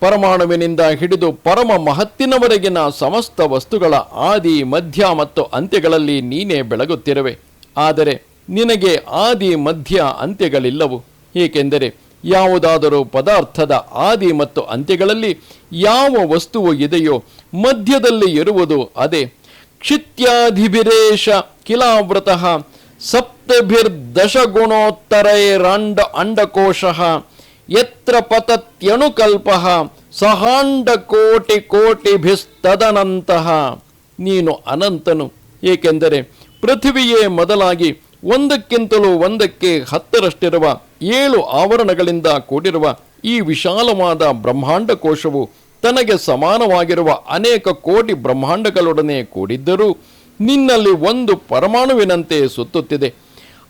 ಪರಮಾಣುವಿನಿಂದ ಹಿಡಿದು ಪರಮ ಮಹತ್ತಿನವರೆಗಿನ ಸಮಸ್ತ ವಸ್ತುಗಳ ಆದಿ, ಮಧ್ಯ ಮತ್ತು ಅಂತ್ಯಗಳಲ್ಲಿ ನೀನೇ ಬೆಳಗುತ್ತಿರುವೆ. ಆದರೆ ನಿನಗೆ ಆದಿ, ಮಧ್ಯ ಅಂತ್ಯಗಳಿಲ್ಲವು. ಏಕೆಂದರೆ ಯಾವುದಾದರೂ ಪದಾರ್ಥದ ಆದಿ ಮತ್ತು ಅಂತ್ಯಗಳಲ್ಲಿ ಯಾವ ವಸ್ತುವು ಇದೆಯೋ ಮಧ್ಯದಲ್ಲಿ ಇರುವುದು ಅದೇ. ಕ್ಷಿತ್ಯಾಧಿಭಿರೇಶ ಕಿಲಾವೃತಃ ಸಪ್ತಭಿರ್ದಶಗುಣೋತ್ತರೈರಂಡ ಅಂಡಕೋಶಃ ಯತ್ರ ಪತತ್ಯಣುಕಲ್ಪ ಸಹಾಂಡ ಕೋಟಿ ಕೋಟಿಭಿಸ್ತದನಂತಹ ನೀನು ಅನಂತನು, ಏಕೆಂದರೆ ಪೃಥ್ವಿಯೇ ಮೊದಲಾಗಿ ಒಂದಕ್ಕಿಂತಲೂ ಒಂದಕ್ಕೆ ಹತ್ತರಷ್ಟಿರುವ ಏಳು ಆವರಣಗಳಿಂದ ಕೂಡಿರುವ ಈ ವಿಶಾಲವಾದ ಬ್ರಹ್ಮಾಂಡ ಕೋಶವು ತನಗೆ ಸಮಾನವಾಗಿರುವ ಅನೇಕ ಕೋಟಿ ಬ್ರಹ್ಮಾಂಡಗಳೊಡನೆ ಕೂಡಿದ್ದರೂ ನಿನ್ನಲ್ಲಿ ಒಂದು ಪರಮಾಣುವಿನಂತೆ ಸುತ್ತುತ್ತಿದೆ.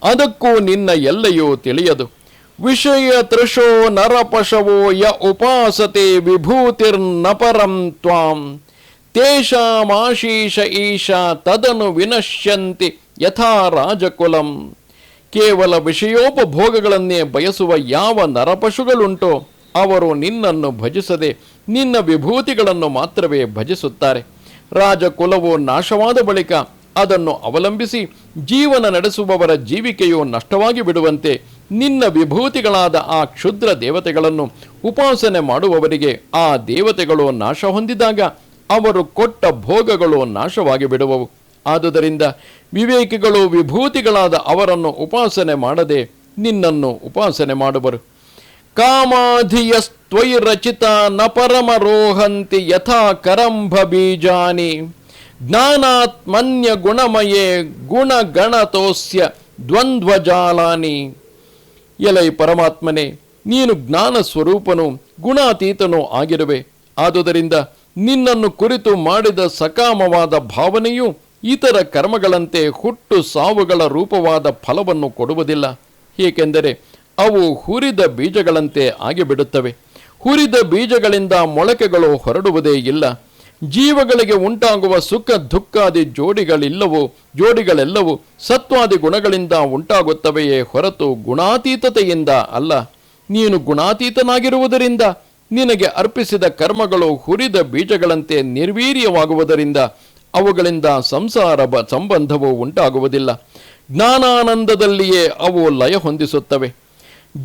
ಅದಕ್ಕೂ ನಿನ್ನ ಎಲ್ಲೆಯೂ ತಿಳಿಯದು. ವಿಷಯ ತೃಷೋ ನರಪಶವೋ ಯ ಉಪಾಸತೆ ವಿಭೂತಿರ್ನಪರಂ ತ್ವಾಂ. ತೇಷಾಮಾಶೀಷ ಈಶಾ ತದನು ವಿನಶ್ಯಂತಿ. ಯಥಾ ರಾಜಕುಲಂ. ಕೇವಲ ವಿಷಯೋಪಭೋಗಗಳನ್ನೇ ಬಯಸುವ ಯಾವ ನರಪಶುಗಳುಂಟೋ, ಅವರು ನಿನ್ನನ್ನು ಭಜಿಸದೆ ನಿನ್ನ ವಿಭೂತಿಗಳನ್ನು ಮಾತ್ರವೇ ಭಜಿಸುತ್ತಾರೆ. ರಾಜಕುಲವು ನಾಶವಾದ ಬಳಿಕ ಅದನ್ನು ಅವಲಂಬಿಸಿ ಜೀವನ ನಡೆಸುವವರ ಜೀವಿಕೆಯು ನಷ್ಟವಾಗಿ ಬಿಡುವಂತೆ ನಿನ್ನ ವಿಭೂತಿಗಳಾದ ಆ ಕ್ಷುದ್ರ ದೇವತೆಗಳನ್ನು ಉಪಾಸನೆ ಮಾಡುವವರಿಗೆ ಆ ದೇವತೆಗಳು ನಾಶ ಹೊಂದಿದಾಗ ಅವರು ಕೊಟ್ಟ ಭೋಗಗಳು ನಾಶವಾಗಿ ಬಿಡುವವು. ಆದುದರಿಂದ ವಿವೇಕಿಗಳು ವಿಭೂತಿಗಳಾದ ಅವರನ್ನು ಉಪಾಸನೆ ಮಾಡದೆ ನಿನ್ನನ್ನು ಉಪಾಸನೆ ಮಾಡುವರು. ಕಾಮಾಧಿಯಸ್ತ್ವೈರಚಿತ ನ ಪರಮರೋಹಂತಿ ಯಥಾ ಕರಂಭ ಬೀಜಾನಿ. ಜ್ಞಾನಾತ್ಮನ್ಯ ಗುಣಮಯೇ ಗುಣಗಣತೋಸ್ಯ ದ್ವಂದ್ವಜಾಲಾನಿ. ಎಲೈ ಪರಮಾತ್ಮನೇ, ನೀನು ಜ್ಞಾನ ಸ್ವರೂಪನು, ಗುಣಾತೀತನೂ ಆಗಿರುವೆ. ಆದುದರಿಂದ ನಿನ್ನನ್ನು ಕುರಿತು ಮಾಡಿದ ಸಕಾಮವಾದ ಭಾವನೆಯು ಇತರ ಕರ್ಮಗಳಂತೆ ಹುಟ್ಟು ಸಾವುಗಳ ರೂಪವಾದ ಫಲವನ್ನು ಕೊಡುವುದಿಲ್ಲ. ಏಕೆಂದರೆ ಅವು ಹುರಿದ ಬೀಜಗಳಂತೆ ಆಗಿಬಿಡುತ್ತವೆ. ಹುರಿದ ಬೀಜಗಳಿಂದ ಮೊಳಕೆಗಳು ಹೊರಡುವುದೇ ಇಲ್ಲ. ಜೀವಗಳಿಗೆ ಉಂಟಾಗುವ ಸುಖ ದುಃಖಾದಿ ಜೋಡಿಗಳಿಲ್ಲವೋ, ಜೋಡಿಗಳೆಲ್ಲವೂ ಸತ್ವಾದಿ ಗುಣಗಳಿಂದ ಉಂಟಾಗುತ್ತವೆಯೇ ಹೊರತು ಗುಣಾತೀತತೆಯಿಂದ ಅಲ್ಲ. ನೀನು ಗುಣಾತೀತನಾಗಿರುವುದರಿಂದ, ನಿನಗೆ ಅರ್ಪಿಸಿದ ಕರ್ಮಗಳು ಹುರಿದ ಬೀಜಗಳಂತೆ ನಿರ್ವೀರ್ಯವಾಗುವುದರಿಂದ ಅವುಗಳಿಂದ ಸಂಸಾರ ಬ ಸಂಬಂಧವು ಉಂಟಾಗುವುದಿಲ್ಲ. ಜ್ಞಾನಾನಂದದಲ್ಲಿಯೇ ಅವು ಲಯ ಹೊಂದಿಸುತ್ತವೆ.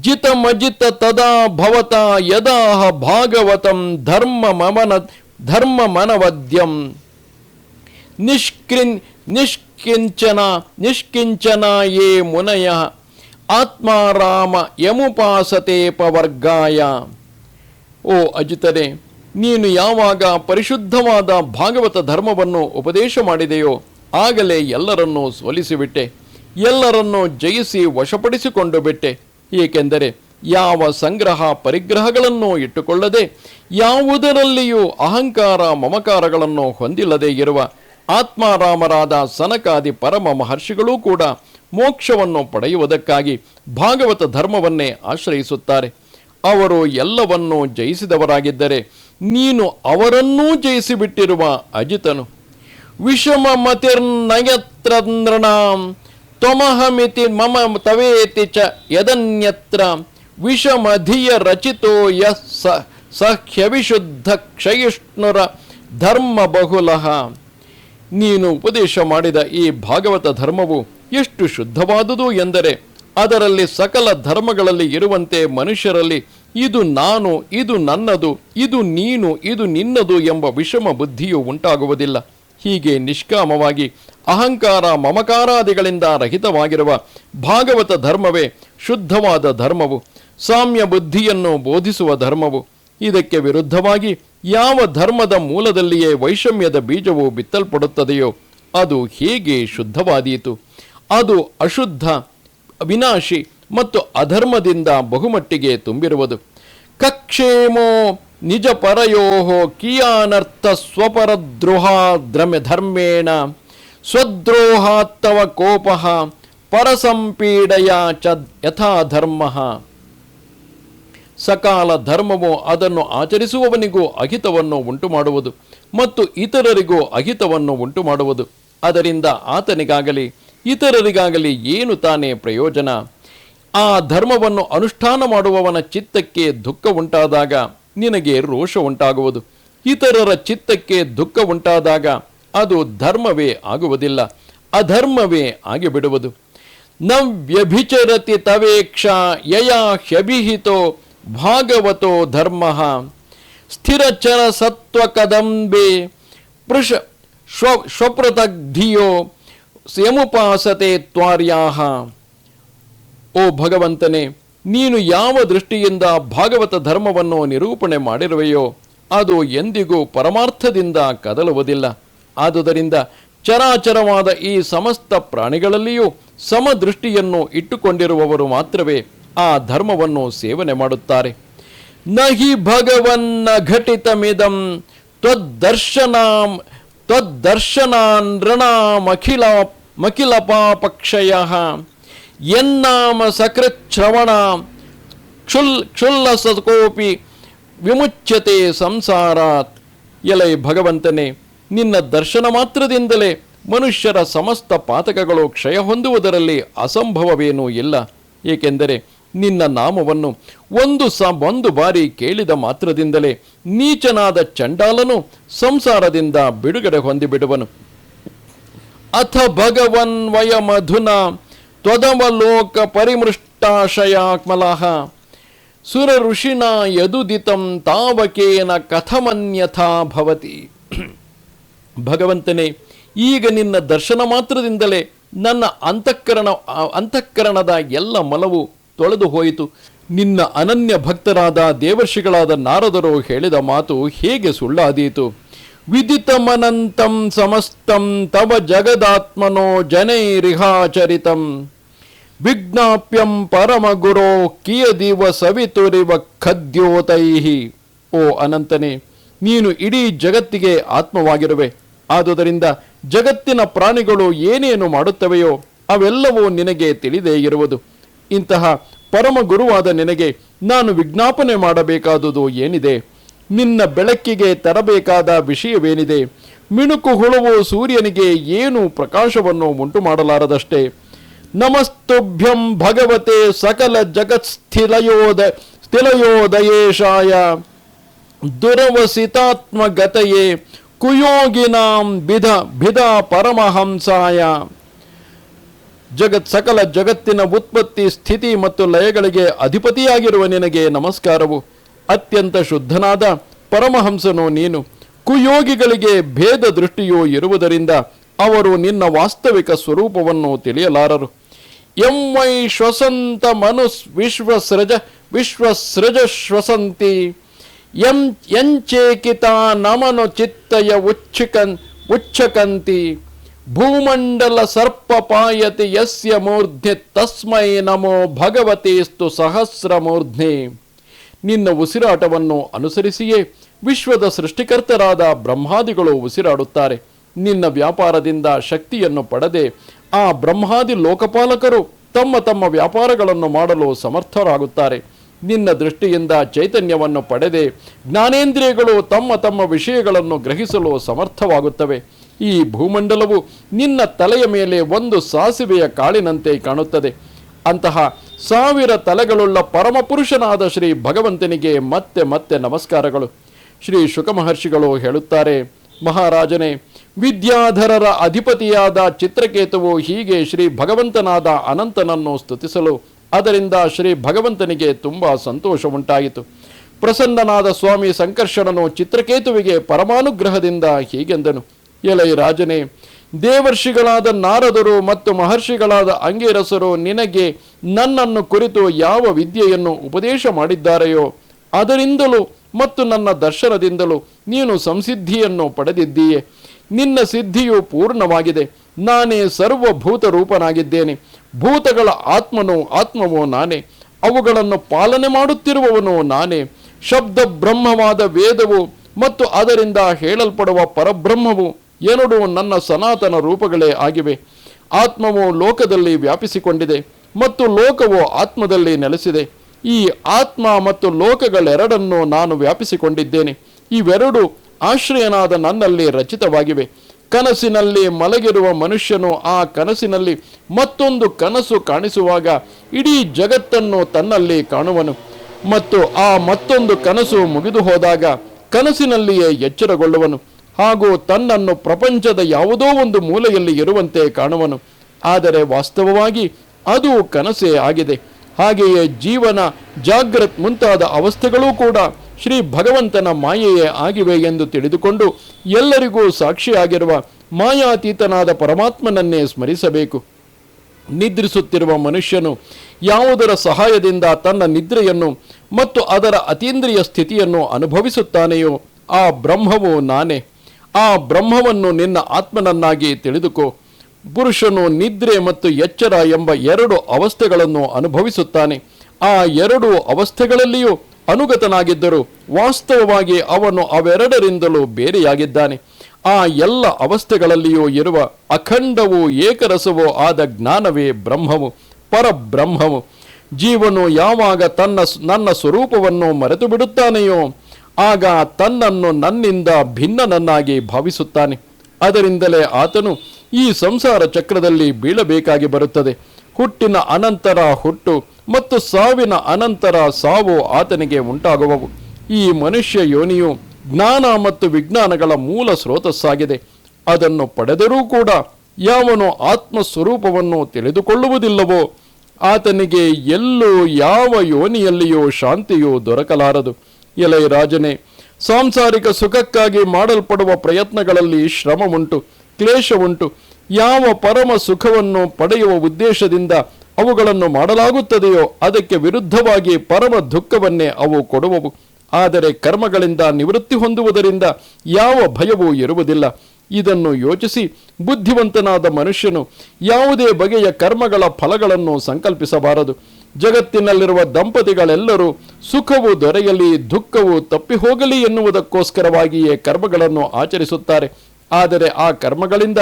ಜಿತಮಜಿತ ತದಾ ಭವತ ಯದಾಹ ಭಾಗವತಂ ಧರ್ಮ ಮಮನ ಧರ್ಮ ಮನವದ್ಯಂ. ನಿಷ್ಕ್ರಿನ್ ನಿಷ್ಕಿಂಚನ ನಿಷ್ಕಿಂಚನ ಯೇ ಮುನಯ ಆತ್ಮಾರಾಮ ಯಮುಪಾಸತೆ ಪವರ್ಗಾಯ ಓ ಅಜಿತನೇ ನೀನು ಯಾವಾಗ ಪರಿಶುದ್ಧವಾದ ಭಾಗವತ ಧರ್ಮವನ್ನು ಉಪದೇಶ ಮಾಡಿದೆಯೋ ಆಗಲೇ ಎಲ್ಲರನ್ನೂ ಸೋಲಿಸಿಬಿಟ್ಟೆ, ಎಲ್ಲರನ್ನೂ ಜಯಿಸಿ ವಶಪಡಿಸಿಕೊಂಡು ಬಿಟ್ಟೆ. ಏಕೆಂದರೆ ಯಾವ ಸಂಗ್ರಹ ಪರಿಗ್ರಹಗಳನ್ನು ಇಟ್ಟುಕೊಳ್ಳದೆ, ಯಾವುದರಲ್ಲಿಯೂ ಅಹಂಕಾರ ಮಮಕಾರಗಳನ್ನು ಹೊಂದಿಲ್ಲದೆ ಇರುವ ಆತ್ಮಾರಾಮರಾದ ಸನಕಾದಿ ಪರಮ ಮಹರ್ಷಿಗಳೂ ಕೂಡ ಮೋಕ್ಷವನ್ನು ಪಡೆಯುವುದಕ್ಕಾಗಿ ಭಾಗವತ ಧರ್ಮವನ್ನೇ ಆಶ್ರಯಿಸುತ್ತಾರೆ. ಅವರು ಎಲ್ಲವನ್ನೂ ಜಯಿಸಿದವರಾಗಿದ್ದರೆ ನೀನು ಅವರನ್ನೂ ಜಯಿಸಿಬಿಟ್ಟಿರುವ ಅಜಿತನು. ವಿಷಮ ಮತಿರ್ನಯತ್ರ ನೃಣಾಂ, ತ್ವಮಹಮಿತಿ ಮಮ ತವೇತಿ ಚ ಯದನ್ಯತ್ರ ವಿಷಮಧಿಯ ರಚಿತೋ ಯ ಸಹ್ಯವಿಶುದ್ಧ ಕ್ಷಯಿಷ್ಣುರ ಧರ್ಮ ಬಹುಲಃ. ನೀನು ಉಪದೇಶ ಮಾಡಿದ ಈ ಭಾಗವತ ಧರ್ಮವು ಎಷ್ಟು ಶುದ್ಧವಾದುದು ಎಂದರೆ ಅದರಲ್ಲಿ ಸಕಲ ಧರ್ಮಗಳಲ್ಲಿ ಇರುವಂತೆ ಮನುಷ್ಯರಲ್ಲಿ ಇದು ನಾನು, ಇದು ನನ್ನದು, ಇದು ನೀನು, ಇದು ನಿನ್ನದು ಎಂಬ ವಿಷಮ ಬುದ್ಧಿಯು ಉಂಟಾಗುವುದಿಲ್ಲ. ಹೀಗೆ ನಿಷ್ಕಾಮವಾಗಿ ಅಹಂಕಾರ ಮಮಕಾರಾದಿಗಳಿಂದ ರಹಿತವಾಗಿರುವ ಭಾಗವತ ಧರ್ಮವೇ ಶುದ್ಧವಾದ ಧರ್ಮವು, ಸಾಮ್ಯ ಬುದ್ಧಿಯನ್ನು ಬೋಧಿಸುವ ಧರ್ಮವು. ಇದಕ್ಕೆ ವಿರುದ್ಧವಾಗಿ ಯಾವ ಧರ್ಮದ ಮೂಲದಲ್ಲಿಯೇ ವೈಷಮ್ಯದ ಬೀಜವು ಬಿತ್ತಲ್ಪಡುತ್ತದೆಯೋ ಅದು ಹೇಗೆ ಶುದ್ಧವಾದೀತು. ಅದು ಅಶುದ್ಧ, ವಿನಾಶಿ ಮತ್ತು ಅಧರ್ಮದಿಂದ ಬಹುಮಟ್ಟಿಗೆ ತುಂಬಿರುವುದು. ಕಕ್ಷೇಮೋ ನಿಜ ಪರಯೋಹೋ ಕಿಯಾನರ್ಥ ಸ್ವಪರದ್ರೋಹ ದ್ರಮ್ಯ ಧರ್ಮೇಣ ಸ್ವದ್ರೋಹಾತ್ತವ ಕೋಪ ಪರಸಂಪೀಡಯ ಚ ಯಥಾ ಧರ್ಮ ಸಕಾಲ ಧರ್ಮವು ಅದನ್ನು ಆಚರಿಸುವವನಿಗೂ ಅಹಿತವನ್ನು ಉಂಟು ಮಾಡುವುದು ಮತ್ತು ಇತರರಿಗೂ ಅಹಿತವನ್ನು ಉಂಟು ಮಾಡುವುದು ಅದರಿಂದ ಆತನಿಗಾಗಲಿ, ಇತರರಿಗಾಗಲಿ ಏನು ತಾನೇ ಪ್ರಯೋಜನ? ಆ ಧರ್ಮವನ್ನು ಅನುಷ್ಠಾನ ಮಾಡುವವನ ಚಿತ್ತಕ್ಕೆ ದುಃಖ ಉಂಟಾದಾಗ ನಿನಗೆ ರೋಷ ಉಂಟಾಗುವುದು. ಇತರರ ಚಿತ್ತಕ್ಕೆ ದುಃಖ ಉಂಟಾದಾಗ ಅದು ಧರ್ಮವೇ ಆಗುವುದಿಲ್ಲ, ಅಧರ್ಮವೇ ಆಗಿಬಿಡುವುದು. ನ ವ್ಯಭಿಚರತಿ ತವೇಕ್ಷ ಯಯಾ ಹ್ಯಭಿಹಿತೋ ಭಾಗವತೋ ಧರ್ಮ. ಸ್ಥಿರಚರ ಸತ್ವ ಕದಂಬೆ ಪೃಷ ಶ್ವ ಶ್ವಪ್ರತಗ್ಧಿಯೋ ಯಮುಪಾಸತೆ ತ್ವಾರ್ಯಾಹ. ಓ ಭಗವಂತನೇ, ನೀನು ಯಾವ ದೃಷ್ಟಿಯಿಂದ ಭಾಗವತ ಧರ್ಮವನ್ನು ನಿರೂಪಣೆ ಮಾಡಿರುವೆಯೋ, ಅದು ಎಂದಿಗೂ ಪರಮಾರ್ಥದಿಂದ ಕದಲುವುದಿಲ್ಲ. ಆದುದರಿಂದ ಚರಾಚರವಾದ ಈ ಸಮಸ್ತ ಪ್ರಾಣಿಗಳಲ್ಲಿಯೂ ಸಮದೃಷ್ಟಿಯನ್ನು ಇಟ್ಟುಕೊಂಡಿರುವವರು ಮಾತ್ರವೇ ಆ ಧರ್ಮವನ್ನು ಸೇವನೆ ಮಾಡುತ್ತಾರೆ. ನಹಿ ಭಗವನ್ನ ಘಟಿತಮಿದಂ ತ್ವದ್ದರ್ಶನಾಂ, ತ್ವದ್ದರ್ಶನಾನ್ ನೃಣಾಮಖಿಲ ಮಖಿಲ ಪಾಪಕ್ಷಯ ಎನ್ನಾಮ ಸಕೃಚ್ಛ್ರವಣ, ಕ್ಷುಲ್ ಸಕೋಪಿ ವಿಮುಚ್ಯತೆ ಸಂಸಾರಾತ್. ಎಲೆ ಭಗವಂತನೇ, ನಿನ್ನ ದರ್ಶನ ಮಾತ್ರದಿಂದಲೇ ಮನುಷ್ಯರ ಸಮಸ್ತ ಪಾತಕಗಳು ಕ್ಷಯ ಹೊಂದುವುದರಲ್ಲಿ ಅಸಂಭವವೇನೂ ಇಲ್ಲ. ಏಕೆಂದರೆ ನಿನ್ನ ನಾಮವನ್ನು ಒಂದು ಸ, ಒಂದು ಬಾರಿ ಕೇಳಿದ ಮಾತ್ರದಿಂದಲೇ ನೀಚನಾದ ಚಂಡಾಲನು ಸಂಸಾರದಿಂದ ಬಿಡುಗಡೆ ಹೊಂದಿಬಿಡುವನು. ಅಥ ಭಗವನ್ ವಯಮಧುನ ತ್ವದವಲೋಕ ಪರಿಮೃಷ್ಟಾಶಯಾಕ್ಮಲಃ ಸುರ ಋಷಿನ ಯದುದಿತಂ ತಾವಕೇನ ಕಥಮನ್ಯಥಾ ಭವತಿ. ಭಗವಂತನೇ, ಈಗ ನಿನ್ನ ದರ್ಶನ ಮಾತ್ರದಿಂದಲೇ ನನ್ನ ಅಂತಃಕರಣ, ಅಂತಃಕರಣದ ಎಲ್ಲ ಮಲವು ತೊಳೆದು ಹೋಯಿತು. ನಿನ್ನ ಅನನ್ಯ ಭಕ್ತರಾದ ದೇವರ್ಷಿಗಳಾದ ನಾರದರು ಹೇಳಿದ ಮಾತು ಹೇಗೆ ಸುಳ್ಳಾದೀತು? ವಿದಿತಮನಂತಂ ಸಮಸ್ತಂ ತವ ಜಗದಾತ್ಮನೋ ಜನೈರಿಹಾಚರಿತಂ ವಿಜ್ಞಾಪ್ಯಂ ಪರಮಗುರೋ ಕಿಯದಿವ ಸವಿತುರಿವ ಖದ್ಯೋತೈಹಿ. ಓ ಅನಂತನೆ, ನೀನು ಇಡೀ ಜಗತ್ತಿಗೆ ಆತ್ಮವಾಗಿರುವೆ. ಆದುದರಿಂದ ಜಗತ್ತಿನ ಪ್ರಾಣಿಗಳು ಏನೇನು ಮಾಡುತ್ತವೆಯೋ ಅವೆಲ್ಲವೂ ನಿನಗೆ ತಿಳಿದೇ ಇರುವುದು. ಇಂತಹ ಪರಮ ಗುರುವಾದ ನಿನಗೆ ನಾನು ವಿಜ್ಞಾಪನೆ ಮಾಡಬೇಕಾದುದು ಏನಿದೆ? ನಿನ್ನ ಬೆಳಕಿಗೆ ತರಬೇಕಾದ ವಿಷಯವೇನಿದೆ? ಮಿಣುಕು ಹುಳುವು ಸೂರ್ಯನಿಗೆ ಏನು ಪ್ರಕಾಶವನ್ನು ಉಂಟು ಮಾಡಲಾರದಷ್ಟೇ ನಮಸ್ತುಭ್ಯಂ ಭಗವತೆ ಸಕಲ ಜಗತ್ಸ್ಥಿಲಯೋದ ಸ್ಥಿಲಯೋದಯೇಶಾಯ. ದುರವಸಿತಾತ್ಮಗತೆಯೇ ಕುಯೋಗಿನಾಂ ಬಿಧ ಬಿಧ ಪರಮಹಂಸಾಯ. ಜಗತ್ ಸಕಲ ಜಗತ್ತಿನ ಉತ್ಪತ್ತಿ ಸ್ಥಿತಿ ಮತ್ತು ಲಯಗಳಿಗೆ ಅಧಿಪತಿಯಾಗಿರುವ ನಿನಗೆ ನಮಸ್ಕಾರವು. ಅತ್ಯಂತ ಶುದ್ಧನಾದ ಪರಮಹಂಸನೋ ನೀನು. ಕುಯೋಗಿಗಳಿಗೆ ಭೇದ ದೃಷ್ಟಿಯೂ ಇರುವುದರಿಂದ ಅವರು ನಿನ್ನ ವಾಸ್ತವಿಕ ಸ್ವರೂಪವನ್ನು ತಿಳಿಯಲಾರರು. ಎಂ ವೈ ಶ್ವಸಂತ ಮನುಸ್ ವಿಶ್ವಸೃಜ ವಿಶ್ವಸೃಜ ಶ್ವಸಂತಿ. ಎಂ ಎಂಚೇಕಿತ ನಮನು ಚಿತ್ತಯ ಉಚ್ಛಿಕನ್ ಉಚ್ಛಕಂತಿ. ಭೂಮಂಡಲ ಸರ್ಪ ಪಾಯತಿ ಯಸ್ಯ ಮೂರ್ಧ್ನಿ ತಸ್ಮೈ ನಮೋ ಭಗವತೇಸ್ತು ಸಹಸ್ರ ಮೂರ್ಧ್ನಿ ನಿನ್ನ ಉಸಿರಾಟವನ್ನು ಅನುಸರಿಸಿಯೇ ವಿಶ್ವದ ಸೃಷ್ಟಿಕರ್ತರಾದ ಬ್ರಹ್ಮಾದಿಗಳು ಉಸಿರಾಡುತ್ತಾರೆ. ನಿನ್ನ ವ್ಯಾಪಾರದಿಂದ ಶಕ್ತಿಯನ್ನು ಪಡೆದೆ ಆ ಬ್ರಹ್ಮಾದಿ ಲೋಕಪಾಲಕರು ತಮ್ಮ ತಮ್ಮ ವ್ಯಾಪಾರಗಳನ್ನು ಮಾಡಲು ಸಮರ್ಥರಾಗುತ್ತಾರೆ. ನಿನ್ನ ದೃಷ್ಟಿಯಿಂದ ಚೈತನ್ಯವನ್ನು ಪಡೆದೆ ಜ್ಞಾನೇಂದ್ರಿಯಗಳು ತಮ್ಮ ತಮ್ಮ ವಿಷಯಗಳನ್ನು ಗ್ರಹಿಸಲು ಸಮರ್ಥವಾಗುತ್ತವೆ. ಈ ಭೂಮಂಡಲವು ನಿನ್ನ ತಲೆಯ ಮೇಲೆ ಒಂದು ಸಾಸಿವೆಯ ಕಾಳಿನಂತೆ ಕಾಣುತ್ತದೆ. ಅಂತಹ ಸಾವಿರ ತಲೆಗಳುಳ್ಳ ಪರಮಪುರುಷನಾದ ಶ್ರೀ ಭಗವಂತನಿಗೆ ಮತ್ತೆ ಮತ್ತೆ ನಮಸ್ಕಾರಗಳು. ಶ್ರೀ ಶುಕ ಮಹರ್ಷಿಗಳು ಹೇಳುತ್ತಾರೆ, ಮಹಾರಾಜನೇ, ವಿದ್ಯಾಧರರ ಅಧಿಪತಿಯಾದ ಚಿತ್ರಕೇತುವು ಹೀಗೆ ಶ್ರೀ ಭಗವಂತನಾದ ಅನಂತನನ್ನು ಸ್ತುತಿಸಲು ಅದರಿಂದ ಶ್ರೀ ಭಗವಂತನಿಗೆ ತುಂಬ ಸಂತೋಷ ಉಂಟಾಯಿತು ಪ್ರಸನ್ನನಾದ ಸ್ವಾಮಿ ಸಂಕರ್ಷಣನು ಚಿತ್ರಕೇತುವಿಗೆ ಪರಮಾನುಗ್ರಹದಿಂದ ಹೀಗೆಂದನು. ಎಲೈ ರಾಜನೇ ದೇವರ್ಷಿಗಳಾದ ನಾರದರು ಮತ್ತು ಮಹರ್ಷಿಗಳಾದ ಅಂಗಿರಸರು ನಿನಗೆ ನನ್ನನ್ನು ಕುರಿತು ಯಾವ ವಿದ್ಯೆಯನ್ನು ಉಪದೇಶ ಮಾಡಿದ್ದಾರೆಯೋ ಅದರಿಂದಲೂ ಮತ್ತು ನನ್ನ ದರ್ಶನದಿಂದಲೂ ನೀನು ಸಂಸಿದ್ಧಿಯನ್ನು ಪಡೆದಿದ್ದೀಯೆ. ನಿನ್ನ ಸಿದ್ಧಿಯು ಪೂರ್ಣವಾಗಿದೆ. ನಾನೇ ಸರ್ವಭೂತ ರೂಪನಾಗಿದ್ದೇನೆ ಭೂತಗಳ ಆತ್ಮನು ಆತ್ಮವೋ ನಾನೇ. ಅವುಗಳನ್ನು ಪಾಲನೆ ಮಾಡುತ್ತಿರುವವನು ನಾನೇ. ಶಬ್ದ ಬ್ರಹ್ಮವಾದ ವೇದವು ಮತ್ತು ಅದರಿಂದ ಹೇಳಲ್ಪಡುವ ಪರಬ್ರಹ್ಮವು ಎರಡು ನನ್ನ ಸನಾತನ ರೂಪಗಳೇ ಆಗಿವೆ. ಆತ್ಮವು ಲೋಕದಲ್ಲಿ ವ್ಯಾಪಿಸಿಕೊಂಡಿದೆ ಮತ್ತು ಲೋಕವು ಆತ್ಮದಲ್ಲಿ ನೆಲೆಸಿದೆ. ಈ ಆತ್ಮ ಮತ್ತು ಲೋಕಗಳೆರಡನ್ನು ನಾನು ವ್ಯಾಪಿಸಿಕೊಂಡಿದ್ದೇನೆ. ಇವೆರಡು ಆಶ್ರಯನಾದ ನನ್ನಲ್ಲಿ ರಚಿತವಾಗಿವೆ. ಕನಸಿನಲ್ಲಿ ಮಲಗಿರುವ ಮನುಷ್ಯನು ಆ ಕನಸಿನಲ್ಲಿ ಮತ್ತೊಂದು ಕನಸು ಕಾಣಿಸುವಾಗ ಇಡೀ ಜಗತ್ತನ್ನು ತನ್ನಲ್ಲಿ ಕಾಣುವನು. ಮತ್ತು ಆ ಮತ್ತೊಂದು ಕನಸು ಮುಗಿದು ಹೋದಾಗ ಕನಸಿನಲ್ಲಿಯೇ ಎಚ್ಚರಗೊಳ್ಳುವನು. ಹಾಗೂ ತನ್ನನ್ನು ಪ್ರಪಂಚದ ಯಾವುದೋ ಒಂದು ಮೂಲೆಯಲ್ಲಿ ಇರುವಂತೆ ಕಾಣುವನು. ಆದರೆ ವಾಸ್ತವವಾಗಿ ಅದು ಕನಸೇ ಆಗಿದೆ. ಹಾಗೆಯೇ ಜೀವನ, ಜಾಗ್ರತ್ ಮುಂತಾದ ಅವಸ್ಥೆಗಳೂ ಕೂಡ ಶ್ರೀ ಭಗವಂತನ ಮಾಯೆಯೇ ಆಗಿವೆ ಎಂದು ತಿಳಿದುಕೊಂಡು ಎಲ್ಲರಿಗೂ ಸಾಕ್ಷಿಯಾಗಿರುವ ಮಾಯಾತೀತನಾದ ಪರಮಾತ್ಮನನ್ನೇ ಸ್ಮರಿಸಬೇಕು. ನಿದ್ರಿಸುತ್ತಿರುವ ಮನುಷ್ಯನು ಯಾವುದರ ಸಹಾಯದಿಂದ ತನ್ನ ನಿದ್ರೆಯನ್ನು ಮತ್ತು ಅದರ ಅತೀಂದ್ರಿಯ ಸ್ಥಿತಿಯನ್ನು ಅನುಭವಿಸುತ್ತಾನೆಯೋ ಆ ಬ್ರಹ್ಮವು ನಾನೇ. ಆ ಬ್ರಹ್ಮವನ್ನು ನಿನ್ನ ಆತ್ಮನನ್ನಾಗಿ ತಿಳಿದುಕೋ. ಪುರುಷನು ನಿದ್ರೆ ಮತ್ತು ಎಚ್ಚರ ಎಂಬ ಎರಡು ಅವಸ್ಥೆಗಳನ್ನು ಅನುಭವಿಸುತ್ತಾನೆ. ಆ ಎರಡು ಅವಸ್ಥೆಗಳಲ್ಲಿಯೂ ಅನುಗತನಾಗಿದ್ದರೂ ವಾಸ್ತವವಾಗಿ ಅವನು ಅವೆರಡರಿಂದಲೂ ಬೇರೆಯಾಗಿದ್ದಾನೆ. ಆ ಎಲ್ಲ ಅವಸ್ಥೆಗಳಲ್ಲಿಯೂ ಇರುವ ಅಖಂಡವೂ ಏಕರಸವೋ ಆದ ಜ್ಞಾನವೇ ಬ್ರಹ್ಮವು, ಪರಬ್ರಹ್ಮವು. ಜೀವನು ಯಾವಾಗ ತನ್ನ ನನ್ನ ಸ್ವರೂಪವನ್ನು ಮರೆತು ಬಿಡುತ್ತಾನೆಯೋ ಆಗ ತನ್ನನ್ನು ನನ್ನಿಂದ ಭಿನ್ನನನ್ನಾಗಿ ಭಾವಿಸುತ್ತಾನೆ. ಅದರಿಂದಲೇ ಆತನು ಈ ಸಂಸಾರ ಚಕ್ರದಲ್ಲಿ ಬೀಳಬೇಕಾಗಿ ಬರುತ್ತದೆ. ಹುಟ್ಟಿನ ಅನಂತರ ಹುಟ್ಟು ಮತ್ತು ಸಾವಿನ ಅನಂತರ ಸಾವು ಆತನಿಗೆ ಉಂಟಾಗುವವು. ಈ ಮನುಷ್ಯ ಯೋನಿಯು ಜ್ಞಾನ ಮತ್ತು ವಿಜ್ಞಾನಗಳ ಮೂಲ ಸ್ರೋತಸ್ಸಾಗಿದೆ. ಅದನ್ನು ಪಡೆದರೂ ಕೂಡ ಯಾವನು ಆತ್ಮ ಸ್ವರೂಪವನ್ನು ತಿಳಿದುಕೊಳ್ಳುವುದಿಲ್ಲವೋ, ಆತನಿಗೆ ಎಲ್ಲೂ ಯಾವ ಯೋನಿಯಲ್ಲಿಯೂ ಶಾಂತಿಯು ದೊರಕಲಾರದು. ಎಲೈ ರಾಜನೇ ಸಾಂಸಾರಿಕ ಸುಖಕ್ಕಾಗಿ ಮಾಡಲ್ಪಡುವ ಪ್ರಯತ್ನಗಳಲ್ಲಿ ಶ್ರಮವುಂಟು, ಕ್ಲೇಶವುಂಟು. ಯಾವ ಪರಮ ಸುಖವನ್ನು ಪಡೆಯುವ ಉದ್ದೇಶದಿಂದ ಅವುಗಳನ್ನು ಮಾಡಲಾಗುತ್ತದೆಯೋ ಅದಕ್ಕೆ ವಿರುದ್ಧವಾಗಿ ಪರಮ ದುಃಖವನ್ನೇ ಅವು ಕೊಡುವವು. ಆದರೆ ಕರ್ಮಗಳಿಂದ ನಿವೃತ್ತಿ ಹೊಂದುವುದರಿಂದ ಯಾವ ಭಯವೂ ಇರುವುದಿಲ್ಲ. ಇದನ್ನು ಯೋಚಿಸಿ ಬುದ್ಧಿವಂತನಾದ ಮನುಷ್ಯನು ಯಾವುದೇ ಬಗೆಯ ಕರ್ಮಗಳ ಫಲಗಳನ್ನು ಸಂಕಲ್ಪಿಸಬಾರದು. ಜಗತ್ತಿನಲ್ಲಿರುವ ದಂಪತಿಗಳೆಲ್ಲರೂ ಸುಖವು ದೊರೆಯಲಿ, ದುಃಖವು ತಪ್ಪಿ ಹೋಗಲಿ ಎನ್ನುವುದಕ್ಕೋಸ್ಕರವಾಗಿಯೇ ಕರ್ಮಗಳನ್ನು ಆಚರಿಸುತ್ತಾರೆ. ಆದರೆ ಆ ಕರ್ಮಗಳಿಂದ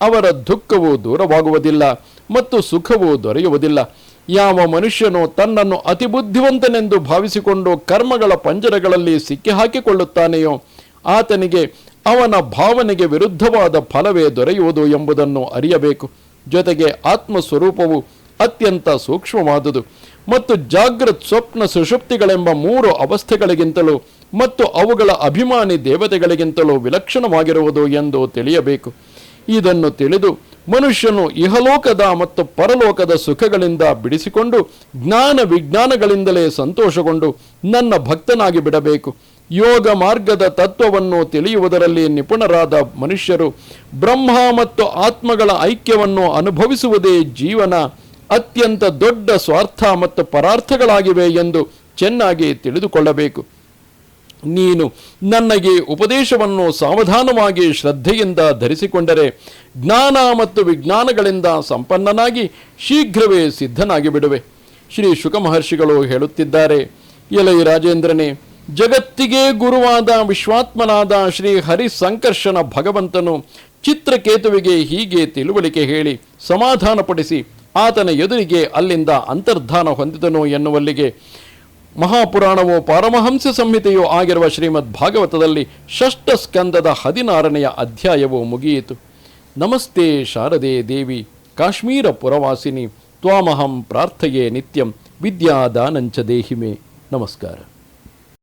ಅವರ ದುಃಖವು ದೂರವಾಗುವುದಿಲ್ಲ ಮತ್ತು ಸುಖವು ದೊರೆಯುವುದಿಲ್ಲ. ಯಾವ ಮನುಷ್ಯನು ತನ್ನನ್ನು ಅತಿ ಬುದ್ಧಿವಂತನೆಂದು ಭಾವಿಸಿಕೊಂಡು ಕರ್ಮಗಳ ಪಂಜರಗಳಲ್ಲಿ ಸಿಕ್ಕಿ ಹಾಕಿಕೊಳ್ಳುತ್ತಾನೆಯೋ ಆತನಿಗೆ ಅವನ ಭಾವನೆಗೆ ವಿರುದ್ಧವಾದ ಫಲವೇ ದೊರೆಯುವುದು ಎಂಬುದನ್ನು ಅರಿಯಬೇಕು. ಜೊತೆಗೆ ಆತ್ಮ ಸ್ವರೂಪವು ಅತ್ಯಂತ ಸೂಕ್ಷ್ಮವಾದುದು. ಮತ್ತು ಜಾಗೃತ್ ಸ್ವಪ್ನ ಸುಷುಪ್ತಿಗಳೆಂಬ ಮೂರು ಅವಸ್ಥೆಗಳಿಗಿಂತಲೂ ಮತ್ತು ಅವುಗಳ ಅಭಿಮಾನಿ ದೇವತೆಗಳಿಗಿಂತಲೂ ವಿಲಕ್ಷಣವಾಗಿರುವುದು ಎಂದು ತಿಳಿಯಬೇಕು. ಇದನ್ನು ತಿಳಿದು ಮನುಷ್ಯನು ಇಹಲೋಕದ ಮತ್ತು ಪರಲೋಕದ ಸುಖಗಳಿಂದ ಬಿಡಿಸಿಕೊಂಡು ಜ್ಞಾನ ವಿಜ್ಞಾನಗಳಿಂದಲೇ ಸಂತೋಷಗೊಂಡು ನನ್ನ ಭಕ್ತನಾಗಿ ಬಿಡಬೇಕು. ಯೋಗ ಮಾರ್ಗದ ತತ್ವವನ್ನು ತಿಳಿಯುವುದರಲ್ಲಿ ನಿಪುಣರಾದ ಮನುಷ್ಯರು ಬ್ರಹ್ಮ ಮತ್ತು ಆತ್ಮಗಳ ಐಕ್ಯವನ್ನು ಅನುಭವಿಸುವುದೇ ಜೀವನ ಅತ್ಯಂತ ದೊಡ್ಡ ಸ್ವಾರ್ಥ ಮತ್ತು ಪರಾರ್ಥಗಳಾಗಿವೆ ಎಂದು ಚೆನ್ನಾಗಿ ತಿಳಿದುಕೊಳ್ಳಬೇಕು. ನೀನು ನನಗೆ ಉಪದೇಶವನ್ನು ಸಾವಧಾನವಾಗಿ ಶ್ರದ್ಧೆಯಿಂದ ಧರಿಸಿಕೊಂಡರೆ ಜ್ಞಾನ ಮತ್ತು ವಿಜ್ಞಾನಗಳಿಂದ ಸಂಪನ್ನನಾಗಿ ಶೀಘ್ರವೇ ಸಿದ್ಧನಾಗಿ ಬಿಡುವೆ ಶ್ರೀ ಶುಕ ಮಹರ್ಷಿಗಳು ಹೇಳುತ್ತಿದ್ದಾರೆ, ಎಲೈ ರಾಜೇಂದ್ರನೇ, ಜಗತ್ತಿಗೆ ಗುರುವಾದ ವಿಶ್ವಾತ್ಮನಾದ ಶ್ರೀ ಹರಿ ಸಂಕರ್ಷಣ ಭಗವಂತನು ಚಿತ್ರಕೇತುವಿಗೆ ಹೀಗೆ ತಿಳುವಳಿಕೆ ಹೇಳಿ ಸಮಾಧಾನಪಡಿಸಿ ಆತನ ಎದುರಿಗೆ ಅಲ್ಲಿಂದ ಅಂತರ್ಧಾನ ಹೊಂದಿದನು ಎನ್ನುವಲ್ಲಿಗೆ ಮಹಾಪುರಾಣವು ಪಾರಮಹಂಸ ಸಂಹಿತೆಯೂ ಆಗಿರುವ ಶ್ರೀಮದ್ ಭಾಗವತದಲ್ಲಿ ಷಷ್ಠ ಸ್ಕಂದದ ಹದಿನಾರನೆಯ ಅಧ್ಯಾಯವು ಮುಗಿಯಿತು. ನಮಸ್ತೆ ಶಾರದೆ ದೇವಿ, ಕಾಶ್ಮೀರ ಪುರವಾಸಿನಿ, ತ್ವಾಮಹಂ ಪ್ರಾರ್ಥಯೇ ನಿತ್ಯಂ ವಿದ್ಯಾದಾನಂಚ ದೇಹಿಮೆ. ನಮಸ್ಕಾರ.